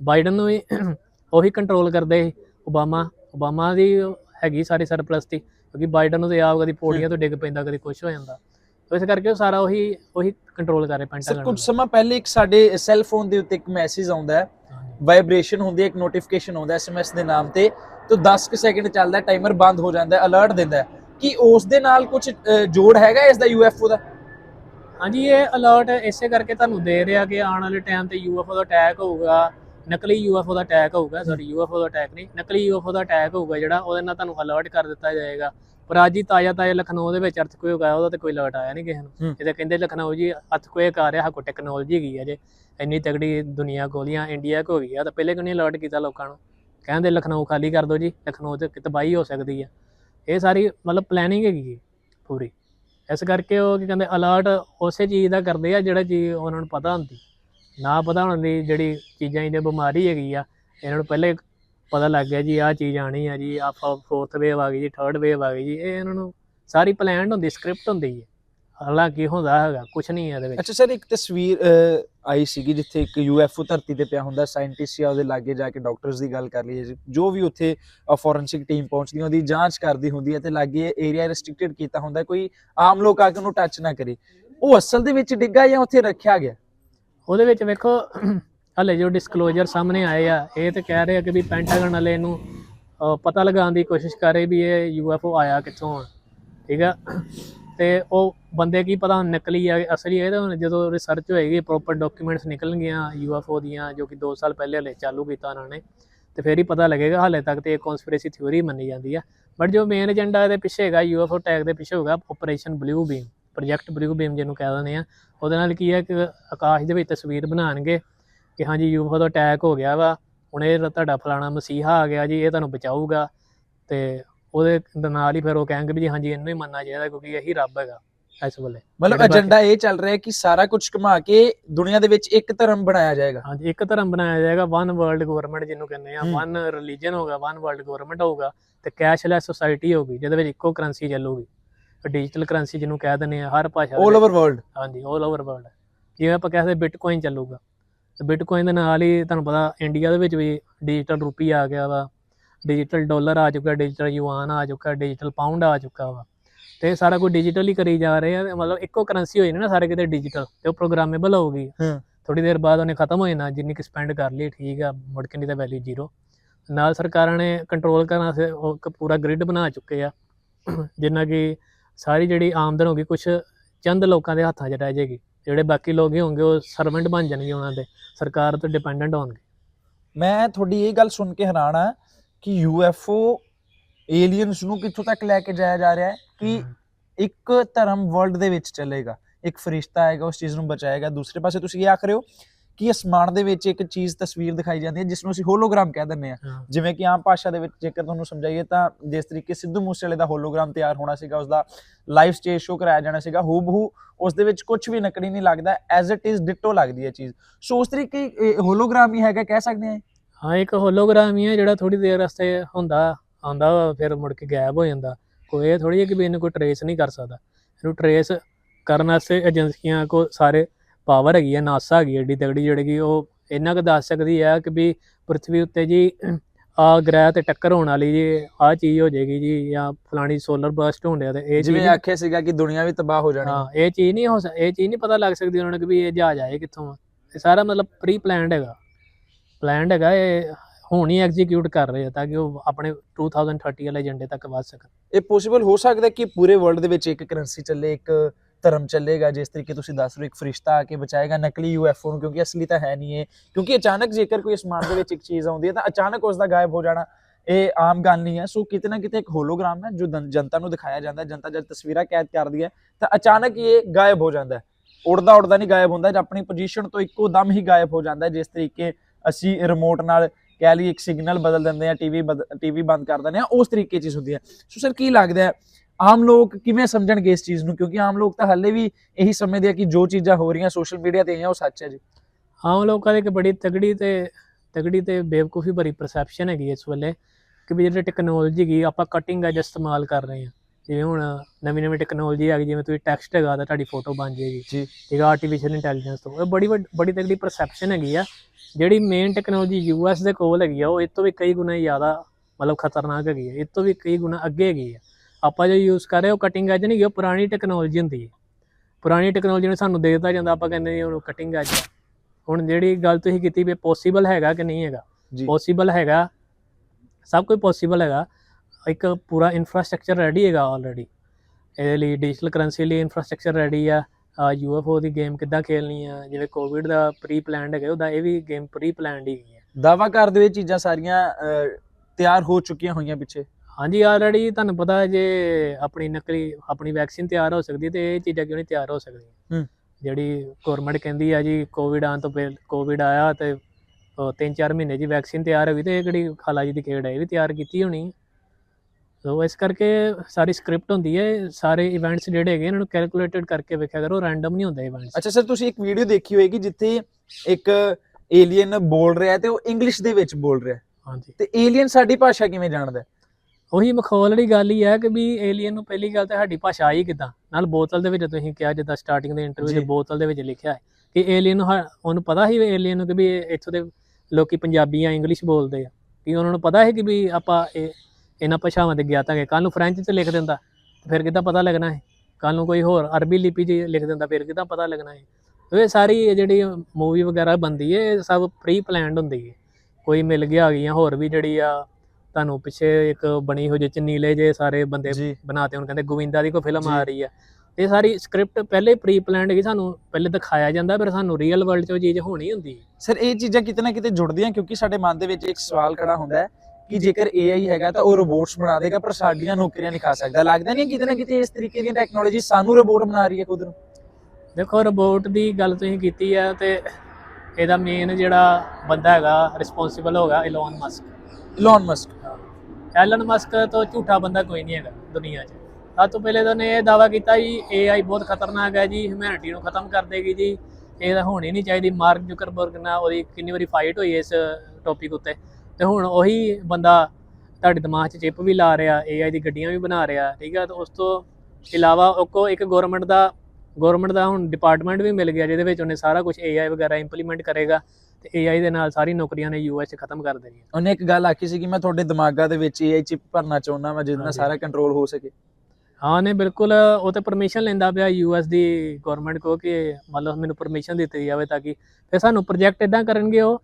ਬਾਈਡਨ ਨੂੰ ਵੀ ਉਹੀ ਕੰਟਰੋਲ ਕਰਦੇ ਸੀ। ਓਬਾਮਾ ਓਬਾਮਾ ਦੀ ਹੈਗੀ ਸਾਰੀ ਸਰਪਲਸਤੀ ਕਿਉਂਕਿ ਬਾਈਡਨ ਨੂੰ ਤੇ ਆਪ ਕਦੀ ਪੌੜੀਆਂ ਤੋਂ ਡਿੱਗ ਪੈਂਦਾ ਕਦੀ ਕੁਝ ਹੋ ਜਾਂਦਾ। ਤੇ ਇਸ ਕਰਕੇ ਉਹ ਸਾਰਾ ਉਹੀ ਉਹੀ ਕੰਟਰੋਲ ਕਰ ਰਹੇ ਸਰ ਪੈਂਟਾਗਨ ਕੁਝ ਸਮਾਂ ਪਹਿਲੇ ਇੱਕ ਸਾਡੇ ਸੈੱਲ ਫੋਨ ਦੇ ਉੱਤੇ ਇੱਕ ਮੈਸੇਜ ਆਉਂਦਾ ਹੈ। ਵਾਈਬ੍ਰੇਸ਼ਨ ਹੁੰਦੀ ਹੈ ਇੱਕ ਨੋਟੀਫਿਕੇਸ਼ਨ ਆਉਂਦਾ ਐਸਐਮਐਸ ਦੇ ਨਾਮ ਤੇ। ਤੋਂ 10 ਕੁ ਸੈਕਿੰਡ ਚੱਲਦਾ ਟਾਈਮਰ ਬੰਦ ਹੋ ਜਾਂਦਾ ਹੈ ਅਲਰਟ ਦਿੰਦਾ ਹੈ। ਕਿ ਉਸ ਦੇ ਨਾਲ ਕੁਝ ਜੋੜ ਹੈਗਾ ਇਸ ਦਾ ਯੂਐਫਓ ਦਾ? ਹਾਂਜੀ ਇਹ ਅਲਰਟ ਇਸੇ ਕਰਕੇ ਤੁਹਾਨੂੰ ਦੇ ਰਿਹਾ ਕਿ ਆਉਣ ਵਾਲੇ ਟਾਈਮ ਤੇ ਯੂਐਫਓ ਦਾ ਅਟੈਕ ਹੋਊਗਾ। ਨਕਲੀ ਯੂਐਫਓ ਦਾ ਅਟੈਕ ਹੋਊਗਾ ਸੌਰੀ ਯੂਐਫਓ ਦਾ ਅਟੈਕ ਨਹੀਂ ਨਕਲੀ ਯੂਐਫਓ ਦਾ ਅਟੈਕ ਹੋਊਗਾ ਜਿਹੜਾ ਉਹਦੇ ਨਾਲ ਤੁਹਾਨੂੰ ਅਲਰਟ ਕਰ ਦਿੱਤਾ ਜਾਏਗਾ। ਪਰ ਅੱਜ ਹੀ ਤਾਜ਼ਾ ਤਾਜ਼ਾ ਲਖਨਊ ਦੇ ਵਿੱਚ ਅਰਥਕੁਏਕ ਹੋਇਆ ਉਹਦਾ ਤੇ ਕੋਈ ਅਲਰਟ ਆਇਆ ਨਹੀਂ ਕਿਸੇ ਨੂੰ। ਹੂੰ। ਇਹਦੇ ਕਹਿੰਦੇ ਲਖਨਊ ਜੀ ਅਰਥਕੁਏਕ ਆ ਰਿਹਾ ਕੋ ਟੈਕਨੋਲੋਜੀ ਹੈਗੀ ਹੈ ਜੇ। ਇੰਨੀ ਤਗੜੀ ਦੁਨੀਆ ਕੋਲੀਆਂ ਇੰਡੀਆ ਕੋ ਗਈ ਆ ਤਾਂ ਪਹਿਲੇ ਕਿਉਂ ਨਹੀਂ ਅਲਰਟ ਕੀਤਾ ਲੋਕਾਂ ਨੂੰ? ਕਹਿੰਦੇ ਲਖਨਊ ਖਾਲੀ ਕਰ ਦਿਓ ਜੀ ਲਖਨਊ ਤੇ ਤਬਾਹੀ ਹੋ ਸਕਦੀ ਆ। ਇਹ ਸਾਰੀ ਮਤਲਬ ਪਲੈਨਿੰਗ ਹੈਗੀ ਹੈ ਪੂਰੀ। ਇਸ ਕਰਕੇ ਉਹ ਕੀ ਕਹਿੰਦੇ ਅਲਰਟ ਉਸੇ ਚੀਜ਼ ਦਾ ਕਰਦੇ ਆ ਜਿਹੜਾ ਚੀਜ਼ ਉਹਨਾਂ ਨੂੰ ਪਤਾ ਹੁੰਦੀ। ਨਾ ਪਤਾ ਹੋਣ ਦੀ ਜਿਹੜੀ ਚੀਜ਼ਾਂ ਦੀ ਬਿਮਾਰੀ ਹੈਗੀ ਆ, ਇਹਨਾਂ ਨੂੰ ਪਹਿਲੇ ਪਤਾ ਲੱਗ ਗਿਆ ਜੀ, ਆਹ ਚੀਜ਼ ਆਣੀ ਆ ਜੀ ਆ ਫੋਰਥ ਵੇਵ ਆ ਗਈ ਜੀ ਥਰਡ ਵੇਵ ਆ ਗਈ ਜੀ, ਇਹ ਇਹਨਾਂ ਨੂੰ ਸਾਰੀ ਪਲਾਨਡ ਹੁੰਦੀ ਸਕ੍ਰਿਪਟ ਹੁੰਦੀ ਹੈ ਹਾਲਾਂਕਿ ਹੁੰਦਾ ਹੈਗਾ ਕੁਝ ਨਹੀਂ ਹੈ ਇਹਦੇ ਵਿੱਚ। ਅੱਛਾ ਸਰ, ਇੱਕ ਤਸਵੀਰ ਆਈ ਸੀਗੀ ਜਿੱਥੇ ਇੱਕ ਯੂਐਫਓ ਧਰਤੀ ਤੇ ਪਿਆ ਹੁੰਦਾ ਸਾਇੰਟਿਸਟ ਜਾਂ ਉਹਦੇ ਲਾਗੇ ਜਾ ਕੇ ਡਾਕਟਰਸ ਦੀ ਗੱਲ ਕਰ ਲਈਏ ਜੋ ਵੀ ਉੱਥੇ ਫੋਰੈਂਸਿਕ ਟੀਮ ਪਹੁੰਚਦੀ ਉਹਦੀ ਜਾਂਚ ਕਰਦੀ ਹੁੰਦੀ ਹੈ ਤੇ ਲਾਗੇ ਏਰੀਆ ਰੈਸਟ੍ਰਿਕਟਡ ਕੀਤਾ ਹੁੰਦਾ, ਕੋਈ ਆਮ ਲੋਕ ਆ ਕੇ ਉਹਨੂੰ ਟੱਚ ਨਾ ਕਰੇ। ਉਹ ਅਸਲ ਦੇ ਵਿੱਚ ਡਿੱਗਾ ਜਾਂ ਉੱਥੇ ਰੱਖਿਆ ਗਿਆ? ਉਹਦੇ ਵਿੱਚ ਵੇਖੋ, ਹਲੇ ਜੋ ਡਿਸਕਲੋਜ਼ਰ ਸਾਹਮਣੇ ਆਏ ਆ, ਇਹ ਤੇ ਕਹਿ ਰਹੇ ਆ ਕਿ ਵੀ ਪੈਂਟਾਗਨ ਵਾਲੇ ਇਹਨੂੰ ਪਤਾ ਲਗਾਉਣ ਦੀ ਕੋਸ਼ਿਸ਼ ਕਰ ਰਹੇ ਵੀ ਇਹ ਯੂਐਫਓ ਆਇਆ ਕਿੱਥੋਂ ਆ, ਠੀਕ ਆ? ਤੇ ਉਹ ਬੰਦੇ ਕੀ ਪਤਾ ਹੁਣ ਨਕਲੀ ਆ, ਅਸਲੀ ਆ ਤਾਂ ਹੁਣ ਜਦੋਂ ਰਿਸਰਚ ਹੋਏਗੀ ਪ੍ਰੋਪਰ ਡਾਕੂਮੈਂਟਸ ਨਿਕਲਣਗੀਆਂ ਯੂਐਫਓ ਦੀਆਂ, ਜੋ ਕਿ 2 ਸਾਲ ਪਹਿਲੇ ਹਲੇ ਚਾਲੂ ਕੀਤਾ ਉਹਨਾਂ ਨੇ, ਤੇ ਫਿਰ ਹੀ ਪਤਾ ਲੱਗੇਗਾ ਹਾਲੇ ਤੱਕ ਤੇ ਇਹ ਕਨਸਪੀਰੇਸੀ ਥਿਉਰੀ ਮੰਨੀ ਜਾਂਦੀ ਆ। ਬਟ ਜੋ ਮੇਨ ਏਜੰਡਾ ਇਹਦੇ ਪਿੱਛੇ ਹੈਗਾ ਯੂਐਫਓ ਟੈਗ ਦੇ ਪਿੱਛੇ ਹੋਗਾ operation blue beam project blue beam ਜਿਹਨੂੰ ਕਹਿ ਦਿੰਦੇ ਆ ਉਹਦੇ ਨਾਲ ਕੀ ਹੈ ਕਿ ਆਕਾਸ਼ ਦੇ ਵਿੱਚ ਤਸਵੀਰ ਬਣਾਉਣਗੇ ਕਿ ਹਾਂਜੀ ਯੂਐਫਓ ਦਾ ਅਟੈਕ ਹੋ ਗਿਆ ਵਾ। ਹੁਣ ਇਹ ਤੁਹਾਡਾ ਫਲਾਣਾ ਮਸੀਹਾ ਆ ਗਿਆ ਜੀ ਇਹ ਤੁਹਾਨੂੰ ਬਚਾਊਗਾ। ਤੇ ਉਹਦੇ ਨਾਲ ਹੀ ਫਿਰ ਉਹ ਕਹਿਣਗੇ ਵੀ ਜੀ ਹਾਂਜੀ ਇਹਨੂੰ ਹੀ ਮੰਨਣਾ ਚਾਹੀਦਾ ਕਿਉਂਕਿ ਇਹੀ ਰੱਬ ਹੈਗਾ ਇਸ ਵੇਲੇ। ਮਤਲਬ ਏਜੰਡਾ ਇਹ ਚੱਲ ਰਿਹਾ ਹੈ ਕਿ ਸਾਰਾ ਕੁਝ ਘੁਮਾ ਕੇ ਦੁਨੀਆ ਦੇ ਵਿੱਚ ਇੱਕ ਧਰਮ ਬਣਾਇਆ ਜਾਏਗਾ। ਹਾਂਜੀ ਇੱਕ ਧਰਮ ਬਣਾਇਆ ਜਾਏਗਾ। ਵਨ ਵਰਲਡ ਗਵਰਨਮੈਂਟ ਜਿਹਨੂੰ ਕਹਿੰਦੇ ਆ। ਵਨ ਰਿਲੀਜੀਅਨ ਹੋਗਾ ਵਨ ਵਰਲਡ ਗਵਰਨਮੈਂਟ ਹੋਊਗਾ ਤੇ ਕੈਸ਼ਲੈਸ ਸੋਸਾਇਟੀ ਹੋਗੀ ਜਿਹਦੇ ਵਿੱਚ ਇੱਕੋ ਕਰੰਸੀ ਚੱਲੂਗੀ। ਡਿਜੀਟਲ ਕਰੰਸੀ ਜਿਹਨੂੰ ਕਹਿ ਦਿੰਦੇ ਆ ਹਰ ਭਾਸ਼ਾ ਦੇ 올 ਵਿੱਚ। ਓਵਰ ਵਰਲਡ ਹਾਂਜੀ 올 ਓਵਰ ਵਰਲਡ ਜਿਵੇਂ ਆਪਾਂ ਕਹਿੰਦੇ ਬਿਟਕੋਇਨ ਚੱਲੂਗਾ। ਤੇ ਬਿਟਕੋਇਨ ਦੇ ਨਾਲ ਹੀ ਤੁਹਾਨੂੰ ਪਤਾ ਇੰਡੀਆ ਦੇ ਵਿੱਚ ਵੀ ਡਿਜੀਟਲ ਰੂਪੀ ਆ ਗਿਆ ਵਾ। ਡਿਜੀਟਲ ਡਾਲਰ ਆ ਚੁੱਕਾ ਡਿਜੀਟਲ ਯੂਆਨ ਆ ਚੁੱਕਾ ਡਿਜੀਟਲ ਪਾਉਂਡ ਆ ਚੁੱਕਾ ਵਾ। ਤੇ ਸਾਰਾ ਕੁਝ ਡਿਜੀਟਲ ਹੀ ਕਰੀ ਜਾ ਰਹੇ ਆ ਤੇ ਮਤਲਬ ਇੱਕੋ ਕਰੰਸੀ ਹੋਈ ਨਾ ਸਾਰੇ ਕਿਤੇ ਡਿਜੀਟਲ ਤੇ ਉਹ ਪ੍ਰੋਗਰਾਮੇਬਲ ਹੋਊਗੀ। ਹੂੰ। ਥੋੜੀ ਦੇਰ ਬਾਅਦ ਉਹਨੇ ਖਤਮ ਹੋ ਜਾਣਾ ਜਿੰਨੀ ਕਿ ਸਪੈਂਡ ਕਰ ਲਈ ਠੀਕ ਆ ਮੁੜ ਕੇ ਨਹੀਂ ਤਾਂ ਵੈਲਿਊ ਜ਼ੀਰੋ ਨਾਲ ਸਰਕਾਰਾਂ ਨੇ ਕੰਟਰੋਲ ਕਰਨ ਵਾਸਤੇ ਉਹ ਇੱਕ ਪੂਰਾ ਗ੍ਰਿਡ ਬਣਾ ਚੁੱਕੇ ਆ। ਜਿੰਨਾ ਕਿ ਸਾਰੀ ਜਿਹੜੀ ਆਮਦਨ ਹੋਗੀ ਕੁਝ ਚੰਦ ਲੋਕਾਂ ਦੇ ਹੱਥਾਂ 'ਚ ਰਹਿ ਜਾਏਗੀ। ਜਿਹੜੇ ਬਾਕੀ ਲੋਕ ਹੀ ਹੋਣਗੇ ਉਹ ਸਰਵੈਂਟ ਬਣ ਜਾਣਗੇ ਉਹਨਾਂ ਦੇ। ਸਰਕਾਰ ਤੋਂ ਡਿਪੈਂਡੈਂਟ ਹੋਣਗੇ। ਮੈਂ ਤੁਹਾਡੀ ਇਹ ਗੱਲ ਸੁਣ ਕੇ ਹੈਰਾਨ ਆ ਕਿ ਯੂਐਫਓ ਏਲੀਅਨਸ ਨੂੰ ਕਿੱਥੋਂ ਤੱਕ ਲੈ ਕੇ ਜਾਇਆ ਜਾ ਰਿਹਾ ਹੈ ਕਿ ਇੱਕ ਧਰਮ ਵਰਲਡ ਦੇ ਵਿੱਚ ਚੱਲੇਗਾ। ਇੱਕ ਫਰਿਸ਼ਤਾ ਆਏਗਾ ਉਸ ਚੀਜ਼ ਨੂੰ ਬਚਾਏਗਾ। ਦੂਸਰੇ ਪਾਸੇ ਤੁਸੀਂ ਇਹ ਆਖ ਰਹੇ ਹੋ ਕਿ ਅਸਮਾਨ ਦੇ ਵਿੱਚ ਇੱਕ ਚੀਜ਼ ਤਸਵੀਰ ਦਿਖਾਈ ਜਾਂਦੀ ਹੈ ਜਿਸ ਨੂੰ ਅਸੀਂ ਹੋਲੋਗ੍ਰਾਮ ਕਹਿ ਦਿੰਦੇ ਹਾਂ। ਹਾਂ। ਜਿਵੇਂ ਕਿ ਆਮ ਭਾਸ਼ਾ ਦੇ ਵਿੱਚ ਜੇਕਰ ਤੁਹਾਨੂੰ ਸਮਝਾਈਏ ਤਾਂ ਜਿਸ ਤਰੀਕੇ ਸਿੱਧੂ ਮੂਸੇਵਾਲੇ ਦਾ ਹੋਲੋਗ੍ਰਾਮ ਤਿਆਰ ਹੋਣਾ ਸੀਗਾ ਉਸ ਦਾ ਲਾਈਵ ਸਟੇਜ ਸ਼ੋਅ ਕਰਾਇਆ ਜਾਣਾ ਸੀਗਾ ਹੂਬਹੂ ਉਸ ਦੇ ਵਿੱਚ ਕੁਝ ਵੀ ਨਕਲੀ ਨਹੀਂ ਲੱਗਦਾ ਐਜ਼ ਇਟ ਇਜ਼ ਡਿਟੋ ਲੱਗਦੀ ਹੈ ਚੀਜ਼। ਸੋ ਉਸ ਤਰੀਕੇ ਹੋਲੋਗ੍ਰਾਮ ਹੀ ਹੈਗਾ ਕਹਿ ਸਕਦੇ ਹਾਂ? ਹਾਂ ਇੱਕ ਹੋਲੋਗ੍ਰਾਮ ਹੀ ਹੈ ਜਿਹੜਾ ਥੋੜੀ ਦੇਰ ਵਾਸਤੇ ਹੁੰਦਾ ਆਉਂਦਾ ਫਿਰ ਮੁੜ ਕੇ ਗਾਇਬ ਹੋ ਜਾਂਦਾ। ਕੋਈ ਇਹ ਥੋੜੀ ਜਿਹੀ ਕਿ ਵੀ ਇਹਨੂੰ ਕੋਈ ਟਰੇਸ ਨਹੀਂ ਕਰ ਸਕਦਾ। ਇਹਨੂੰ ਟਰੇਸ ਕਰਨ ਵਾਸਤੇ ਏਜੰਸੀਆਂ ਕੋ ਸਾਰੇ ਪਾਵਰ ਹੈਗੀ ਹੈ ਨਾਸਾ ਹੈਗੀ ਏਡੀ ਤਗੜੀ ਜਿਹੜੀ ਕਿ ਉਹ ਇੰਨਾ ਕੁ ਦੱਸ ਸਕਦੀ ਹੈ ਕਿ ਵੀ ਪ੍ਰithvi ਉੱਤੇ ਜੀ ਆ ਗ੍ਰਹਿ ਤੇ ਟੱਕਰ ਹੋਣ ਵਾਲੀ ਜੀ ਆ ਚੀਜ਼ ਹੋ ਜਾਏਗੀ ਜੀ ਜਾਂ ਫਲਾਣੀ ਸੋਲਰ ਬਰਸਟ ਹੋਣ ਡਿਆ ਤੇ ਇਹ ਜਿਵੇਂ ਆਖਿਆ ਸੀਗਾ ਕਿ ਦੁਨੀਆ ਵੀ ਤਬਾਹ ਹੋ ਜਾਣੀ। ਹੈ ਇਹ ਚੀਜ਼ ਨਹੀਂ ਹੋ ਇਹ ਚੀਜ਼ ਨਹੀਂ ਪਤਾ ਲੱਗ ਸਕਦੀ ਉਹਨਾਂ ਨੂੰ ਕਿ ਵੀ ਇਹ ਜਹਾਜ਼ ਆਏ ਕਿੱਥੋਂ ਇਹ ਸਾਰਾ ਮਤਲਬ ਪ੍ਰੀ ਪਲਾਨਡ ਹੈਗਾ। ਪਲਾਨਡ ਹੈਗਾ ਇਹ ਹੁਣ ਹੀ ਐਗਜ਼ੀਕਿਊਟ ਕਰ ਰਹੇ ਆ ਤਾਂ ਕਿ ਉਹ ਆਪਣੇ 2030 ਵਾਲੇ ਏਜੰਡੇ ਤੱਕ ਵੱਧ ਸਕਣ। ਇਹ ਪੋਸੀਬਲ ਹੋ ਸਕਦਾ ਕਿ ਪੂਰੇ ਵਰਲਡ ਦੇ ਵਿੱਚ ਇੱਕ ਕਰੰਸੀ ਚੱਲੇ ਇੱਕ ਧਰਮ ਚੱਲੇਗਾ, ਜਿਸ ਤਰੀਕੇ ਤੁਸੀਂ ਦੱਸ ਰਹੇ ਹੋ, ਇੱਕ ਫਰਿਸ਼ਤਾ ਆ ਕੇ ਬਚਾਏਗਾ ਨਕਲੀ ਯੂਐਫਓ ਨੂੰ, ਕਿਉਂਕਿ ਅਸਲੀ ਤਾਂ ਹੈ ਨਹੀਂ ਇਹ। ਕਿਉਂਕਿ ਅਚਾਨਕ ਜੇਕਰ ਕੋਈ ਅਸਮਾਨ ਦੇ ਵਿੱਚ ਇੱਕ ਚੀਜ਼ ਆਉਂਦੀ ਹੈ, ਤਾਂ ਅਚਾਨਕ ਉਸ ਦਾ ਗਾਇਬ ਹੋ ਜਾਣਾ, ਇਹ ਆਮ ਗੱਲ ਨਹੀਂ ਹੈ। ਸੋ ਕਿਤੇ ਨਾ ਕਿਤੇ ਇੱਕ ਹੋਲੋਗ੍ਰਾਮ ਹੈ, ਜੋ ਦਨ- ਜਨਤਾ ਨੂੰ ਦਿਖਾਇਆ ਜਾਂਦਾ ਹੈ, ਜਨਤਾ ਜਦ ਤਸਵੀਰਾਂ ਕੈਦ ਕਰਦੀ ਹੈ, ਤਾਂ ਅਚਾਨਕ ਹੀ ਇਹ ਗਾਇਬ ਹੋ ਜਾਂਦਾ ਹੈ। ਉੜਦਾ ਉੜਦਾ ਨਹੀਂ ਗਾਇਬ ਹੁੰਦਾ ਜਾਂ ਆਪਣੀ ਪੋਜੀਸ਼ਨ ਤੋਂ ਇੱਕੋ ਦਮ ਹੀ ਗਾਇਬ ਹੋ ਜਾਂਦਾ ਜਿਸ ਤਰੀਕੇ ਅਸੀਂ ਰਿਮੋਟ ਨਾਲ ਕਹਿ ਲਈ ਇੱਕ ਸਿਗਨਲ ਬਦਲ ਦਿੰਦੇ ਆ ਟੀਵੀ ਟੀਵੀ ਬੰਦ ਕਰ ਦਿੰਦੇ ਆ ਉਸ ਤਰੀਕੇ ਚੀਜ਼ ਹੁੰਦੀ ਹੈ। ਸੋ ਸਰ, ਕੀ ਲੱਗਦਾ ਹੈ ਆਮ ਲੋਕ ਕਿਵੇਂ ਸਮਝਣਗੇ ਇਸ ਚੀਜ਼ ਨੂੰ? ਕਿਉਂਕਿ ਆਮ ਲੋਕ ਤਾਂ ਹੱਲੇ ਵੀ ਇਹੀ ਸਮਝਦੇ ਆ ਕਿ ਜੋ ਚੀਜ਼ਾਂ ਹੋ ਰਹੀਆਂ ਸੋਸ਼ਲ ਮੀਡੀਆ ਤੇ ਆਈਆਂ ਉਹ ਸੱਚ ਹੈ ਜੀ। ਆਮ ਲੋਕਾਂ ਦੀ ਇੱਕ ਬੜੀ ਤਗੜੀ ਤੇ ਤਗੜੀ ਤੇ ਬੇਵਕੂਫੀ ਭਰੀ ਪਰਸੈਪਸ਼ਨ ਹੈਗੀ ਇਸ ਵੇਲੇ ਕਿ ਵੀ ਜਿਹੜੀ ਟੈਕਨੋਲੋਜੀ ਗਈ ਆਪਾਂ ਕਟਿੰਗ ਐਜ ਇਸਤੇਮਾਲ ਕਰ ਰਹੇ ਹਾਂ। ਜਿਵੇਂ ਹੁਣ ਨਵੀਂ ਨਵੀਂ ਟੈਕਨੋਲੋਜੀ ਆ ਗਈ ਜਿਵੇਂ ਤੁਸੀਂ ਟੈਕਸਟ ਹੈਗਾ ਤਾਂ ਤੁਹਾਡੀ ਫੋਟੋ ਬਣ ਜਾਏਗੀ। ਜੀ। ਠੀਕ ਆ ਆਰਟੀਫੀਸ਼ੀਅਲ ਇੰਟੈਲੀਜੈਂਸ ਤੋਂ। ਇਹ ਬੜੀ ਬੜੀ ਤਗੜੀ ਪਰਸੈਪਸ਼ਨ ਹੈਗੀ ਆ। ਜਿਹੜੀ ਮੇਨ ਟੈਕਨੋਲੋਜੀ ਯੂਐਸ ਦੇ ਕੋਲ ਹੈਗੀ ਆ ਉਹ ਇਹ ਤੋਂ ਵੀ ਕਈ ਗੁਣਾ ਜ਼ਿਆਦਾ ਮਤਲਬ ਖਤਰਨਾਕ ਹੈਗੀ ਆ। ਇਹ ਤੋਂ ਵੀ ਕਈ ਗੁਣਾ ਅੱਗੇ ਹੈਗੀ ਆ। ਆਪਾਂ ਜੋ ਯੂਜ਼ ਕਰ ਰਹੇ ਉਹ ਕਟਿੰਗ ਐਜ ਨਹੀਂ ਉਹ ਪੁਰਾਣੀ ਟੈਕਨੋਲੋਜੀ ਹੁੰਦੀ ਹੈ। ਪੁਰਾਣੀ ਟੈਕਨੋਲੋਜੀ ਨੂੰ ਸਾਨੂੰ ਦੇ ਦਿੱਤਾ ਜਾਂਦਾ ਆਪਾਂ ਕਹਿੰਦੇ ਜੀ ਉਹਨੂੰ ਕਟਿੰਗ ਐਜ ਹੁਣ ਜਿਹੜੀ ਗੱਲ ਤੁਸੀਂ ਕੀਤੀ ਵੀ ਪੋਸੀਬਲ ਹੈਗਾ ਕਿ ਨਹੀਂ ਹੈਗਾ? ਪੋਸੀਬਲ ਹੈਗਾ ਸਭ ਕੁਝ ਪੋਸੀਬਲ ਹੈਗਾ। ਇੱਕ ਪੂਰਾ ਇਨਫਰਾਸਟ੍ਰਕਚਰ ਰੈਡੀ ਹੈਗਾ ਆਲਰੇਡੀ ਇਹਦੇ ਲਈ ਡਿਜੀਟਲ ਕਰੰਸੀ ਲਈ ਇਨਫਰਾਸਟ੍ਰਕਚਰ ਰੈਡੀ ਆ। ਯੂਐਫਓ ਦੀ ਗੇਮ ਕਿੱਦਾਂ ਖੇਲਣੀ ਆ ਜਿਵੇਂ ਕੋਵਿਡ ਦਾ ਪ੍ਰੀ ਪਲਾਨਡ ਹੈਗਾ ਉਹਦਾ ਇਹ ਵੀ ਗੇਮ ਪ੍ਰੀ ਪਲਾਨਡ ਹੀ ਹੈ ਦਾਵਾ ਕਰਦੇ ਹੋਏ ਚੀਜ਼ਾਂ ਸਾਰੀਆਂ ਤਿਆਰ ਹੋ ਚੁੱਕੀਆਂ ਹੋਈਆਂ ਪਿੱਛੇ। ਹਾਂਜੀ ਆਲਰੇਡੀ ਤੁਹਾਨੂੰ ਪਤਾ ਹੈ ਜੇ ਆਪਣੀ ਨਕਲੀ ਆਪਣੀ ਵੈਕਸੀਨ ਤਿਆਰ ਹੋ ਸਕਦੀ ਤੇ ਇਹ ਚੀਜ਼ਾਂ ਕਿਉਂ ਨਹੀਂ ਤਿਆਰ ਹੋ ਸਕਦੀਆਂ ਹੂੰ। ਜਿਹੜੀ ਗਵਰਨਮੈਂਟ ਕਹਿੰਦੀ ਆ ਜੀ ਕੋਵਿਡ ਆਉਣ ਤੋਂ ਪਹਿਲ ਕੋਵਿਡ ਆਇਆ ਤੇ ਉਹ ਤਿੰਨ ਚਾਰ ਮਹੀਨੇ ਦੀ ਵੈਕਸੀਨ ਤਿਆਰ ਹੋ ਗਈ ਤੇ ਇਹ ਕਿਹੜੀ ਖਾਲਾ ਜੀ ਦੀ ਖੇਡ ਹੈ ਇਹ ਵੀ ਤਿਆਰ ਕੀਤੀ ਹੋਣੀ। ਸੋ ਇਸ ਕਰਕੇ ਸਾਰੀ ਸਕ੍ਰਿਪਟ ਹੁੰਦੀ ਹੈ ਸਾਰੇ ਇਵੈਂਟਸ ਜਿਹੜੇ ਹੈਗੇ ਇਹਨਾਂ ਨੂੰ ਕੈਲਕੂਲੇਟਡ ਕਰਕੇ ਵੇਖਿਆ ਕਰੋ ਰੈਂਡਮ ਨਹੀਂ ਹੁੰਦੇ ਇਵੈਂਟਸ ਅੱਛਾ ਸਰ ਤੁਸੀਂ ਇੱਕ ਵੀਡੀਓ ਦੇਖੀ ਹੋਏਗੀ ਜਿੱਥੇ ਇੱਕ ਏਲੀਅਨ ਬੋਲ ਰਿਹਾ ਤੇ ਉਹ ਇੰਗਲਿਸ਼ ਦੇ ਵਿੱਚ ਬੋਲ ਰਿਹਾ ਹਾਂਜੀ ਤੇ ਏਲੀਅਨ ਸਾਡੀ ਭਾਸ਼ਾ ਕਿਵੇਂ ਜਾਣਦਾ? ਉਹੀ ਮਖੌਲ ਵਾਲੀ ਗੱਲ ਹੀ ਹੈ ਕਿ ਵੀ ਏਲੀਅਨ ਨੂੰ ਪਹਿਲੀ ਗੱਲ ਤਾਂ ਸਾਡੀ ਭਾਸ਼ਾ ਆਈ ਕਿਦਾਂ? ਨਾਲ ਬੋਤਲ ਦੇ ਵਿੱਚ ਤੁਸੀਂ ਕਿਹਾ ਜਿੱਦਾਂ ਸਟਾਰਟਿੰਗ ਦੇ ਇੰਟਰਵਿਊ। ਦੇ ਬੋਤਲ ਦੇ ਵਿੱਚ ਲਿਖਿਆ ਹੈ ਕਿ ਏਲੀਅਨ ਨੂੰ ਹਾ- ਉਹਨੂੰ ਪਤਾ ਸੀ ਏਲੀਅਨ ਨੂੰ ਕਿ ਵੀ ਇਹ ਇੱਥੋਂ ਦੇ ਲੋਕੀ ਪੰਜਾਬੀ ਜਾਂ ਇੰਗਲਿਸ਼ ਬੋਲਦੇ ਆ। ਕਿ ਉਹਨਾਂ ਨੂੰ ਪਤਾ ਹੈ ਕਿ ਵੀ ਆਪਾਂ ਇਹ ਇਹਨਾਂ ਭਾਸ਼ਾਵਾਂ ਦੇ ਗਿਆਤ ਹੈਗੇ ਕੱਲ ਨੂੰ ਫ੍ਰੈਂਚ 'ਚ ਲਿਖ ਦਿੰਦਾ ਤੇ ਫਿਰ ਕਿੱਦਾਂ ਪਤਾ ਲੱਗਣਾ ਹੈ ਕੱਲ ਨੂੰ ਕੋਈ ਹੋਰ ਅਰਬੀ ਲਿਪੀ 'ਚ ਲਿਖ ਦਿੰਦਾ ਫਿਰ ਕਿੱਦਾਂ ਪਤਾ ਲੱਗਣਾ ਹੈ ਇਹ ਸਾਰੀ ਇਹ ਜਿਹੜੀ ਮੂਵੀ ਵਗੈਰਾ ਬੰਦੀ ਹੈ ਇਹ ਸਭ ਪ੍ਰੀ ਪਲਾਨਡ ਹੁੰਦੀ ਹੈ ਕੋਈ ਮਿਲ ਗਿਆ ਆ ਗਈਆਂ ਹੋਰ ਵੀ ਜਿਹੜੀ ਆ ਤੁਹਾਨੂੰ ਪਿੱਛੇ ਇੱਕ ਬਣੀ ਹੋ ਜੇ ਚ ਨੀਲੇ ਜੇ ਸਾਰੇ ਬੰਦੇ ਬਣਾਤੇ ਹੁਣ ਕਹਿੰਦੇ ਗੋਵਿੰਦਾ ਦੀ ਕੋਈ ਫਿਲਮ। ਆ ਰਹੀ ਹੈ ਇਹ ਸਾਰੀ ਸਕ੍ਰਿਪਟ ਪਹਿਲੇ ਪ੍ਰੀ ਪਲਾਨਡ ਹੈਗੀ ਸਾਨੂੰ ਪਹਿਲੇ ਦਿਖਾਇਆ ਜਾਂਦਾ ਫਿਰ ਸਾਨੂੰ ਰੀਅਲ ਵਰਲਡ 'ਚ ਉਹ ਚੀਜ਼ ਹੋਣੀ ਹੁੰਦੀ। ਸਰ ਇਹ ਚੀਜ਼ਾਂ ਕਿਤੇ ਨਾ ਕਿਤੇ ਜੁੜਦੀਆਂ ਕਿਉਂਕਿ ਸਾਡੇ ਮਨ ਦੇ ਵਿੱਚ ਇੱਕ ਸਵਾਲ ਖੜਾ ਹੁੰਦਾ ਹੈ ਕਿ ਜੇਕਰ AI ਹੈਗਾ ਤਾਂ ਉਹ ਰੋਬੋਟਸ ਬਣਾ ਦੇਗਾ ਪਰ ਸਾਡੀਆਂ ਨੌਕਰੀਆਂ ਨਹੀਂ ਖਾ ਸਕਦਾ। ਲੱਗਦਾ ਨਹੀਂ ਕਿਤੇ ਨਾ ਕਿਤੇ ਇਸ ਤਰੀਕੇ ਦੀ ਟੈਕਨੋਲੋਜੀ ਸਾਨੂੰ ਰੋਬੋਟ ਬਣਾ ਰਹੀ ਹੈ ਖੁਦ ਨੂੰ? ਦੇਖੋ ਰੋਬੋਟ ਦੀ ਗੱਲ ਤੁਸੀਂ ਕੀਤੀ ਹੈ ਤੇ ਇਹਦਾ ਮੇਨ ਜਿਹੜਾ ਬੰਦਾ ਹੈਗਾ ਰਿਸਪੌਂਸਿਬਲ ਹੋਗਾ Elon Musk Elon Musk Elon Musk ਤੋਂ ਝੂਠਾ ਬੰਦਾ ਕੋਈ ਨਹੀਂ ਹੈਗਾ ਦੁਨੀਆ 'ਚ। ਸਭ ਤੋਂ ਪਹਿਲੇ ਤਾਂ ਉਹਨੇ ਇਹ ਦਾਵਾ ਕੀਤਾ ਜੀ AI ਬਹੁਤ ਖਤਰਨਾਕ ਹੈ ਜੀ ਹਿਊਮੈਨਿਟੀ ਨੂੰ ਖਤਮ ਕਰ ਦੇਗੀ ਜੀ। ਇਹ ਤਾਂ ਹੋਣੀ ਨਹੀਂ ਚਾਹੀਦੀ, ਮਾਰਕ ਜ਼ੁਕਰਬਰਗ ਨਾਲ ਉਹਦੀ ਕਿੰਨੀ ਵਾਰੀ ਫਾਈਟ ਹੋਈ ਇਸ ਟੌਪਿਕ ਉੱਤੇ। ਤੇ ਹੁਣ ਉਹੀ ਬੰਦਾ ਤੁਹਾਡੇ ਦਿਮਾਗ 'ਚ ਚਿਪ ਵੀ ਲਾ ਰਿਹਾ AI ਦੀ ਗੱਡੀਆਂ ਵੀ ਬਣਾ ਰਿਹਾ, ਠੀਕ ਆ, ਤੇ ਉਸ ਤੋਂ ਇਲਾਵਾ ਉਹ ਕੋ ਇੱਕ ਗਵਰਨਮੈਂਟ ਦਾ ਗਵਰਨਮੈਂਟ ਦਾ ਹੁਣ ਡਿਪਾਰਟਮੈਂਟ ਵੀ ਮਿਲ ਗਿਆ, ਜਿਹਦੇ ਵਿੱਚ ਉਹਨੇ ਸਾਰਾ ਕੁਝ AI ਵਗੈਰਾ ਇੰਪਲੀਮੈਂਟ ਕਰੇਗਾ। ਤੇ AI ਦੇ ਨਾਲ ਸਾਰੀ ਨੌਕਰੀਆਂ ਨੇ ਯੂਐਸ 'ਚ ਖਤਮ ਕਰ ਦੇਣੀਆਂ। ਉਹਨੇ ਇੱਕ ਗੱਲ ਆਖੀ ਸੀ ਕਿ ਮੈਂ ਤੁਹਾਡੇ ਦਿਮਾਗਾਂ ਦੇ ਵਿੱਚ AI ਚਿਪ ਭਰਨਾ ਚਾਹੁੰਦਾ ਮੈਂ ਜਿਹਦੇ ਨਾਲ ਹਾਂਜੀ। ਸਾਰਾ ਕੰਟਰੋਲ ਹੋ ਸਕੇ। ਹਾਂ ਨੇ ਬਿਲਕੁਲ ਉਹ ਤੇ ਪਰਮਿਸ਼ਨ ਲੈਂਦਾ ਪਿਆ ਯੂਐਸ ਦੀ ਗਵਰਨਮੈਂਟ ਕੋ ਕਿ ਮਤਲਬ ਮੈਨੂੰ ਪਰਮਿਸ਼ਨ ਦਿੱਤੀ ਜਾਵੇ ਤਾਂ ਕਿ ਫਿਰ ਸਾਨੂੰ ਪ੍ਰੋਜੈਕਟ ਇਦਾਂ ਕਰਨਗੇ ਉਹ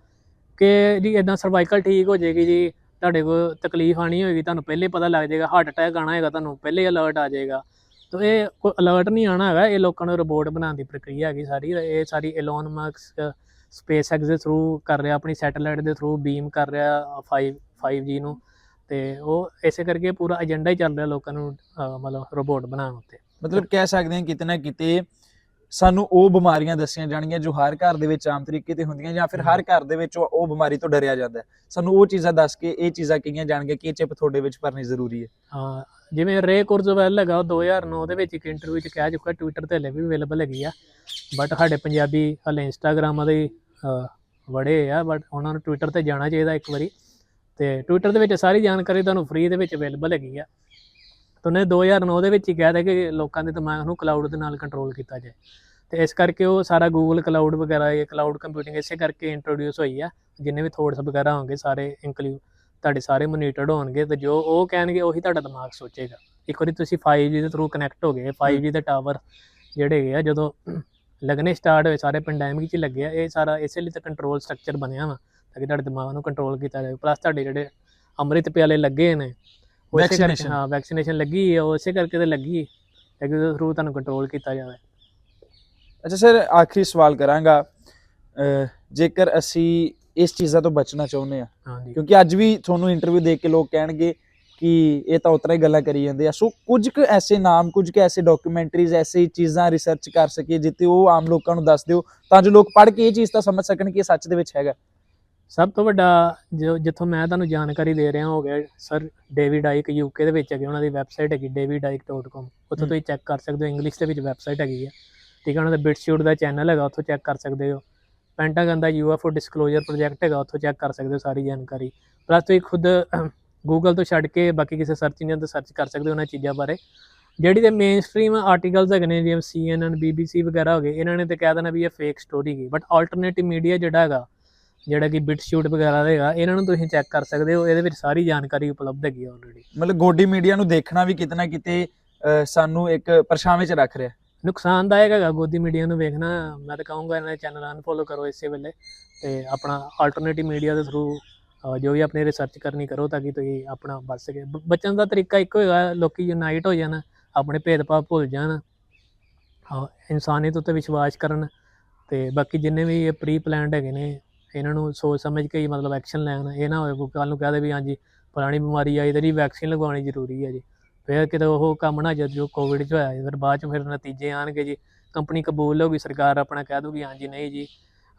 ਕਿ ਜੀ ਇਦਾਂ ਸਰਵਾਈਕਲ ਠੀਕ ਹੋ ਜਾਏਗੀ ਜੀ ਤੁਹਾਡੇ ਕੋਲ ਤਕਲੀਫ ਆਣੀ ਹੋਏਗੀ ਤੁਹਾਨੂੰ ਪਹਿਲੇ ਪਤਾ ਲੱਗ ਜਾਏਗਾ ਹਾਰਟ ਅਟੈਕ ਆਣਾ ਹੈਗਾ ਤੁਹਾਨੂੰ ਪਹਿਲੇ ਅਲਰਟ ਆ ਜਾਏਗਾ। ਤਾਂ ਇਹ ਕੋਈ ਅਲਰਟ ਨਹੀਂ ਆਣਾ ਹੈਗਾ ਇਹ ਲੋਕਾਂ ਨੂੰ ਰੋਬੋਟ ਬਣਾਉਣ ਦੀ ਪ੍ਰਕਿਰਿਆ ਹੈਗੀ ਸਾਰੀ ਇਹ ਸਾਰੀ ਐਲੋਨ ਮਸਕ ਸਪੇਸ ਐਕਸ ਦੇ ਥਰੂ ਕਰ ਰਿਹਾ, ਆਪਣੀ ਸੈਟੇਲਾਈਟ ਦੇ ਥਰੂ ਬੀਮ ਕਰ ਰਿਹਾ 5 5G ਨੂੰ। ਤੇ ਉਹ ਇਸੇ ਕਰਕੇ ਪੂਰਾ ਏਜੰਡਾ ਹੀ ਚੱਲ ਰਿਹਾ ਲੋਕਾਂ ਨੂੰ ਮਤਲਬ ਰੋਬੋਟ ਬਣਾਉਣ ਉੱਤੇ। ਮਤਲਬ ਕਹਿ ਸਕਦੇ ਹਾਂ ਕਿਤੇ ਨਾ ਕਿਤੇ ਸਾਨੂੰ ਉਹ ਬਿਮਾਰੀਆਂ ਦੱਸੀਆਂ ਜਾਣਗੀਆਂ ਜੋ ਹਰ ਘਰ ਦੇ ਵਿੱਚ ਆਮ ਤਰੀਕੇ ਤੇ ਹੁੰਦੀਆਂ ਜਾਂ ਫਿਰ ਹਰ ਘਰ ਦੇ ਵਿੱਚ ਉਹ- ਬਿਮਾਰੀ ਤੋਂ ਡਰਿਆ ਜਾਂਦਾ। ਸਾਨੂੰ ਉਹ ਚੀਜ਼ਾਂ ਦੱਸ ਕੇ ਇਹ ਚੀਜ਼ਾਂ ਕਹੀਆਂ ਜਾਣਗੀਆਂ ਕਿ ਇਹ ਚਿਪ ਤੁਹਾਡੇ ਵਿੱਚ ਭਰਨੀ ਜ਼ਰੂਰੀ ਹੈ। ਹਾਂ ਜਿਵੇਂ ਰੇ ਕੁਰਜ਼ਵੈਲ ਹੈਗਾ ਉਹ 2009 ਦੇ ਵਿੱਚ ਇੱਕ ਇੰਟਰਵਿਊ 'ਚ ਕਹਿ ਚੁੱਕਾ ਟਵਿੱਟਰ ਤੇ ਹਲੇ ਵੀ ਅਵੇਲੇਬਲ ਹੈਗੀ ਆ। ਬਟ ਸਾਡੇ ਪੰਜਾਬੀ ਹਲੇ ਇੰਸਟਾਗ੍ਰਾਮ ਦੇ ਵੜੇ ਆ ਬਟ ਉਹਨਾਂ ਨੂੰ ਟਵਿੱਟਰ ਤੇ ਜਾਣਾ ਚਾਹੀਦਾ ਇੱਕ ਵਾਰੀ। ਤੇ ਟਵਿੱਟਰ ਦੇ ਵਿੱਚ ਸਾਰੀ ਜਾਣਕਾਰੀ ਤੁਹਾਨੂੰ ਫ੍ਰੀ ਦੇ ਵਿੱਚ ਅਵੇਲੇਬਲ ਹੈਗੀ ਆ। ਤਾਂ ਉਹਨੇ 2009 ਦੇ ਵਿੱਚ ਹੀ ਕਹਿ ਦਿੱਤਾ ਕਿ ਲੋਕਾਂ ਦੇ ਦਿਮਾਗ ਨੂੰ ਕਲਾਊਡ ਦੇ ਨਾਲ ਕੰਟਰੋਲ ਕੀਤਾ ਜਾਏ। ਤੇ ਇਸ ਕਰਕੇ ਉਹ ਸਾਰਾ ਗੂਗਲ ਕਲਾਊਡ ਵਗੈਰਾ ਇਹ ਕਲਾਊਡ ਕੰਪਿਊਟਿੰਗ ਇਸੇ ਕਰਕੇ ਇੰਟਰੋਡਿਊਸ ਹੋਈ ਆ, ਜਿੰਨੇ ਵੀ ਥੋਟਸ ਵਗੈਰਾ ਹੋਣਗੇ ਸਾਰੇ ਇਨਕਲੂਡ ਤੁਹਾਡੇ ਸਾਰੇ ਮੋਨੀਟਰਡ ਹੋਣਗੇ ਤੇ ਜੋ ਉਹ ਕਹਿਣਗੇ ਉਹੀ ਤੁਹਾਡਾ ਦਿਮਾਗ ਸੋਚੇਗਾ। ਇੱਕ ਵਾਰੀ ਤੁਸੀਂ 5G ਦੇ ਥਰੂ ਕਨੈਕਟ ਹੋ ਗਏ 5G ਦੇ ਟਾਵਰ ਜਿਹੜੇ ਹੈਗੇ ਆ, ਜਦੋਂ ਲੱਗਣੇ ਸਟਾਰਟ ਹੋਏ, ਸਾਰੇ ਪੈਂਡੈਮਿਕ 'ਚ ਹੀ ਲੱਗੇ ਆ, ਇਹ ਸਾਰਾ ਇਸੇ ਲਈ ਤਾਂ ਕੰਟਰੋਲ ਸਟਰਕਚਰ ਬਣਿਆ ਵਾ, ਤਾਂ ਕਿ ਤੁਹਾਡੇ ਦਿਮਾਗ ਨੂੰ ਕੰਟਰੋਲ ਕੀਤਾ ਜਾਵੇ ਪਲੱਸ ਤੁਹਾਡੇ ਜਿਹੜੇ ਅੰਮ੍ਰਿਤ ਪਿਆਲੇ ਲੱਗੇ ਨੇ ਕਰਕੇ Vaccination। ਹਾਂ ਵੈਕਸੀਨੇਸ਼ਨ ਲੱਗੀ ਹੈ ਉਹ ਇਸੇ ਕਰਕੇ ਤੇ ਲੱਗੀ ਹੈ ਤਾਂ ਕਿ ਉਹਦੇ ਥਰੂ ਤੁਹਾਨੂੰ ਕੰਟਰੋਲ ਕੀਤਾ ਜਾਵੇ। ਅੱਛਾ ਸਰ ਆਖਰੀ ਸਵਾਲ ਕਰਾਂਗਾ। ਅਹ, ਜੇਕਰ ਅਸੀਂ ਇਸ ਚੀਜ਼ਾਂ ਤੋਂ ਬਚਣਾ ਚਾਹੁੰਦੇ ਆ ਹਾਂਜੀ। ਕਿਉਂਕਿ ਅੱਜ ਵੀ ਤੁਹਾਨੂੰ ਇੰਟਰਵਿਊ ਦੇਖ ਕੇ ਲੋਕ ਕਹਿਣਗੇ ਕਿ ਇਹ ਤਾਂ ਉਤਰਾ ਹੀ ਗੱਲਾਂ ਕਰੀ ਜਾਂਦੇ ਆ। ਸੋ ਕੁਝ ਕੁ ਐਸੇ ਨਾਮ ਕੁਝ ਕੁ ਐਸੇ ਡਾਕੂਮੈਂਟਰੀਜ਼ ਐਸੀ ਚੀਜ਼ਾਂ ਰਿਸਰਚ ਕਰ ਸਕੀਏ ਜਿੱਤੇ ਉਹ ਆਮ ਲੋਕਾਂ ਨੂੰ ਦੱਸ ਦਿਓ ਤਾਂ ਜੋ ਲੋਕ ਪੜ੍ਹ ਕੇ ਇਹ ਚੀਜ਼ ਤਾਂ ਸਮਝ ਸਕਣ ਕਿ ਇਹ ਸੱਚ ਦੇ ਵਿੱਚ ਹੈਗਾ। ਸਭ ਤੋਂ ਵੱਡਾ ਜੋ ਜਿੱਥੋਂ ਮੈਂ ਤੁਹਾਨੂੰ ਜਾਣਕਾਰੀ ਦੇ ਰਿਹਾ ਹੋ ਗਿਆ ਸਰ ਡੇਵਿਡ ਆਈਕ ਯੂਕੇ ਦੇ ਵਿੱਚ ਹੈਗੇ ਉਹਨਾਂ ਦੀ ਵੈਬਸਾਈਟ ਹੈਗੀ davidike.com ਉੱਥੋਂ। ਤੁਸੀਂ ਚੈੱਕ ਕਰ ਸਕਦੇ ਹੋ ਇੰਗਲਿਸ਼ ਦੇ ਵਿੱਚ ਵੈਬਸਾਈਟ ਹੈਗੀ ਹੈ ਠੀਕ ਹੈ ਉਹਨਾਂ ਦਾ ਬਿਟਸ਼ੂਟ ਦਾ ਚੈਨਲ ਹੈਗਾ ਉੱਥੋਂ ਚੈੱਕ ਕਰ ਸਕਦੇ ਹੋ। ਪੈਂਟਾਗਨ ਦਾ ਯੂਐਫਓ ਡਿਸਕਲੋਜ਼ਰ ਪ੍ਰੋਜੈਕਟ ਹੈਗਾ ਉੱਥੋਂ ਚੈੱਕ ਕਰ ਸਕਦੇ ਹੋ ਸਾਰੀ ਜਾਣਕਾਰੀ। ਪਲੱਸ ਤੁਸੀਂ ਖੁਦ ਗੂਗਲ ਤੋਂ ਛੱਡ ਕੇ ਬਾਕੀ ਕਿਸੇ ਸਰਚ ਇੰਜਨ ਤੋਂ ਸਰਚ ਕਰ ਸਕਦੇ ਹੋ ਉਹਨਾਂ ਚੀਜ਼ਾਂ ਬਾਰੇ। ਜਿਹੜੀ ਤੇ ਮੇਨ ਸਟ੍ਰੀਮ ਆਰਟੀਕਲਸ ਹੈਗੇ ਨੇ ਜਿਵੇਂ CNN BBC ਵਗੈਰਾ ਹੋ ਗਏ ਇਹਨਾਂ ਨੇ ਤੇ ਕਹਿ ਦੇਣਾ ਵੀ ਇਹ ਫੇਕ ਸਟੋਰੀ ਗਈ ਬਟ ਆਲਟਰਨੇਟਿਵ ਮੀਡੀਆ ਜਿਹੜਾ ਹੈਗਾ ਜਿਹੜਾ ਕਿ ਬਿਟਸ਼ੂਟ ਵਗੈਰਾ ਦਾ ਹੈਗਾ ਇਹਨਾਂ ਨੂੰ ਤੁਸੀਂ ਚੈੱਕ ਕਰ ਸਕਦੇ ਹੋ ਇਹਦੇ ਵਿੱਚ ਸਾਰੀ ਜਾਣਕਾਰੀ ਉਪਲਬਧ ਹੈਗੀ ਹੈ ਆਲਰੇਡੀ ਮਤਲਬ ਗੋਡੀ ਮੀਡੀਆ ਨੂੰ ਦੇਖਣਾ ਵੀ ਕਿਤੇ ਨਾ ਕਿਤੇ ਸਾਨੂੰ ਇੱਕ ਪਰਛਾਵੇਂ 'ਚ ਰੱਖ ਰਿਹਾ। ਨੁਕਸਾਨਦਾਇਕ ਹੈਗਾ ਗੋਦੀ ਮੀਡੀਆ ਨੂੰ ਵੇਖਣਾ। ਮੈਂ ਤਾਂ ਕਹੂੰਗਾ ਇਹਨਾਂ ਦੇ ਚੈਨਲ ਅਨਫੋਲੋ ਕਰੋ ਇਸੇ ਵੇਲੇ ਤੇ ਆਪਣਾ ਆਲਟਰਨੇਟਿਵ ਮੀਡੀਆ ਦੇ ਥਰੂ ਜੋ ਵੀ ਆਪਣੀ ਰਿਸਰਚ ਕਰਨੀ ਕਰੋ ਤਾਂ ਕਿ ਤੁਸੀਂ ਆਪਣਾ ਬਚ ਸਕੇ। ਬਚਣ ਦਾ ਤਰੀਕਾ ਇੱਕੋ ਹੈਗਾ ਲੋਕੀ ਯੂਨਾਈਟ ਹੋ ਜਾਣ ਆਪਣੇ ਭੇਦਭਾਵ ਭੁੱਲ ਜਾਣ ਹਾਂ ਇਨਸਾਨੀਅਤ ਉੱਤੇ ਵਿਸ਼ਵਾਸ ਕਰਨ ਤੇ ਬਾਕੀ ਜਿੰਨੇ ਵੀ ਇਹ ਪ੍ਰੀ ਪਲਾਨਡ ਹੈਗੇ ਨੇ ਇਹਨਾਂ ਨੂੰ ਸੋਚ ਸਮਝ ਕੇ ਹੀ ਮਤਲਬ ਐਕਸ਼ਨ ਲੈਣ ਇਹ ਨਾ ਹੋਵੇ ਕੋਈ ਕੱਲ ਨੂੰ ਕਹਦੇ ਵੀ ਹਾਂਜੀ ਪੁਰਾਣੀ ਬਿਮਾਰੀ ਆਈ ਤੇਰੀ ਵੈਕਸੀਨ ਲਗਵਾਉਣੀ ਜ਼ਰੂਰੀ ਹੈ ਜੀ। ਫਿਰ ਕਿਤੇ ਉਹ ਕੰਮ ਨਾ ਜਦ ਜੋ ਕੋਵਿਡ 'ਚ ਹੋਇਆ ਸੀ, ਫਿਰ ਬਾਅਦ 'ਚ ਫਿਰ ਨਤੀਜੇ ਆਣਗੇ ਜੀ। ਕੰਪਨੀ ਕਬੂਲ ਲਊਗੀ ਸਰਕਾਰ ਆਪਣਾ ਕਹਿ ਦੂਗੀ ਹਾਂਜੀ ਨਹੀਂ ਜੀ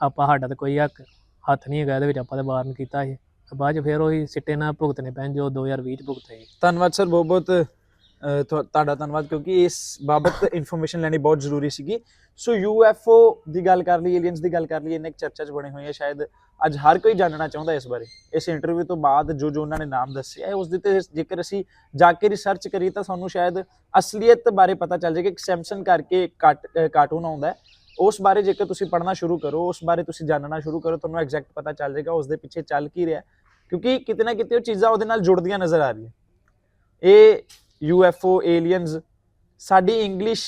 ਆਪਾਂ ਸਾਡਾ ਤਾਂ ਕੋਈ ਹੱਕ ਹੱਥ ਨਹੀਂ ਹੈਗਾ ਇਹਦੇ ਵਿੱਚ ਆਪਾਂ ਤਾਂ ਬਾਰਨ ਕੀਤਾ ਸੀ ਬਾਅਦ 'ਚ ਫਿਰ ਉਹੀ ਸਿੱਟੇ ਨਾਲ ਭੁਗਤਣੇ ਪੈਣ ਜੋ 2020 'ਚ ਭੁਗਤੇ ਸੀ। ਧੰਨਵਾਦ ਸਰ ਬਹੁਤ ਬਹੁਤ ਤੁਹਾਡਾ ਧੰਨਵਾਦ, ਕਿਉਂਕਿ ਇਸ ਬਾਬਤ ਇਨਫੋਰਮੇਸ਼ਨ ਲੈਣੀ ਬਹੁਤ ਜ਼ਰੂਰੀ ਸੀਗੀ। ਸੋ ਯੂਐਫਓ ਦੀ ਗੱਲ ਕਰ ਲਈ ਏਲੀਅਨਸ ਦੀ ਗੱਲ ਕਰ ਲਈ, ਇੰਨੇ ਕੁ ਚਰਚਾ 'ਚ ਬਣੇ ਹੋਏ ਆ, ਸ਼ਾਇਦ ਅੱਜ ਹਰ ਕੋਈ ਜਾਣਨਾ ਚਾਹੁੰਦਾ ਇਸ ਬਾਰੇ। ਇਸ ਇੰਟਰਵਿਊ ਤੋਂ ਬਾਅਦ ਜੋ ਜੋ ਉਹਨਾਂ ਨੇ ਨਾਮ ਦੱਸਿਆ ਹੈ ਉਸ ਦੇ ਤੇ ਜੇਕਰ ਅਸੀਂ ਜਾ ਕੇ ਰਿਸਰਚ ਕਰੀਏ ਤਾਂ ਸਾਨੂੰ ਸ਼ਾਇਦ ਅਸਲੀਅਤ ਬਾਰੇ ਪਤਾ ਚੱਲ ਜਾਏਗਾ। ਕਿ ਸੈਮਸਨ ਕਰਕੇ ਕਾਰਟੂਨ ਆਉਂਦਾ ਹੈ। ਉਸ ਬਾਰੇ ਜੇਕਰ ਤੁਸੀਂ ਪੜ੍ਹਨਾ ਸ਼ੁਰੂ ਕਰੋ, ਉਸ ਬਾਰੇ ਤੁਸੀਂ ਜਾਣਨਾ ਸ਼ੁਰੂ ਕਰੋ, ਤੁਹਾਨੂੰ ਐਗਜ਼ੈਕਟ ਪਤਾ ਚੱਲ ਜਾਏਗਾ, ਉਸ ਦੇ ਪਿੱਛੇ ਚੱਲ ਕੀ ਰਿਹਾ। ਕਿਉਂਕਿ ਕਿਤੇ ਨਾ ਕਿਤੇ ਉਹ ਚੀਜ਼ਾਂ ਉਹਦੇ ਨਾਲ ਜੁੜਦੀਆਂ ਨਜ਼ਰ ਆ ਰਹੀਆਂ। ਇਹ ਯੂਐਫਓ ਏਲੀਅਨਸ ਸਾਡੀ ਇੰਗਲਿਸ਼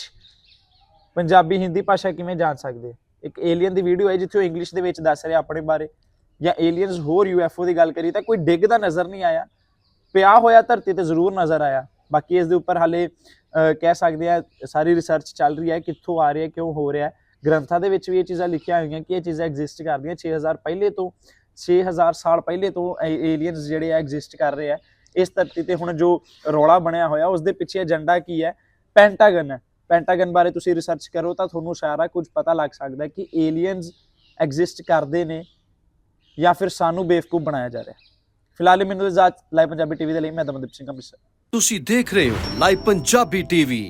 ਪੰਜਾਬੀ ਹਿੰਦੀ ਭਾਸ਼ਾ ਕਿਵੇਂ ਜਾਣ ਸਕਦੇ ਇੱਕ ਏਲੀਅਨ ਦੀ ਵੀਡੀਓ ਹੈ ਜਿੱਥੇ ਉਹ ਇੰਗਲਿਸ਼ ਦੇ ਵਿੱਚ ਦੱਸ ਰਿਹਾ ਆਪਣੇ ਬਾਰੇ। ਜਾਂ ਏਲੀਅਨਸ ਹੋਰ ਯੂਐਫਓ ਦੀ ਗੱਲ ਕਰੀ ਤਾਂ ਕੋਈ ਡਿੱਗਦਾ ਨਜ਼ਰ ਨਹੀਂ ਆਇਆ। ਪਿਆ ਹੋਇਆ ਧਰਤੀ ਤੇ ਜ਼ਰੂਰ ਨਜ਼ਰ ਆਇਆ। ਬਾਕੀ ਇਸ ਦੇ ਉੱਪਰ ਹਾਲੇ ਕਹਿ ਸਕਦੇ ਆ, ਸਾਰੀ ਰਿਸਰਚ ਚੱਲ ਰਹੀ ਹੈ, ਕਿੱਥੋਂ ਆ ਰਿਹਾ, ਕਿਉਂ ਹੋ ਰਿਹਾ ਗ੍ਰੰਥਾਂ ਦੇ ਵਿੱਚ ਵੀ ਇਹ ਚੀਜ਼ਾਂ ਲਿਖੀਆਂ ਹੋਈਆਂ ਕਿ ਇਹ ਚੀਜ਼ਾਂ ਐਗਜ਼ਿਸਟ ਕਰਦੀਆਂ। 6000 ਪਹਿਲੇ ਤੋਂ 6000 ਸਾਲ ਪਹਿਲੇ ਤੋਂ ਏਲੀਅਨਸ ਜਿਹੜੇ ਆ ਐਗਜ਼ਿਸਟ ਕਰ ਰਹੇ ਆ। ਇਸ ਧਰਤੀ ਤੇ ਹੁਣ ਜੋ ਰੌਲਾ ਬਣਿਆ ਹੋਇਆ ਉਸ ਦੇ ਪਿੱਛੇ ਏਜੰਡਾ ਕੀ ਹੈ? ਪੈਂਟਾਗਨ ਹੈ। ਪੈਂਟਾਗਨ ਬਾਰੇ ਤੁਸੀਂ ਰਿਸਰਚ ਕਰੋ ਤਾਂ ਤੁਹਾਨੂੰ ਸਾਰਾ ਕੁਝ ਪਤਾ ਲੱਗ ਸਕਦਾ ਹੈ ਕਿ ਏਲੀਅਨਸ ਐਗਜ਼ਿਸਟ ਕਰਦੇ ਨੇ ਜਾਂ ਫਿਰ ਸਾਨੂੰ ਬੇਵਕੂਫ ਬਣਾਇਆ ਜਾ ਰਿਹਾ ਫਿਲਹਾਲ ਇਹ ਮੈਨੂੰ ਇਜਾਜ਼ਤ ਲਾਈਵ ਪੰਜਾਬੀ ਟੀਵੀ ਦੇ ਲਈ, ਮੈਂ ਦਮਨਦੀਪ ਸਿੰਘ ਅੰਮ੍ਰਿਤਸਰ। ਤੁਸੀਂ ਦੇਖ ਰਹੇ ਹੋ ਲਾਈਵ ਪੰਜਾਬੀ ਟੀਵੀ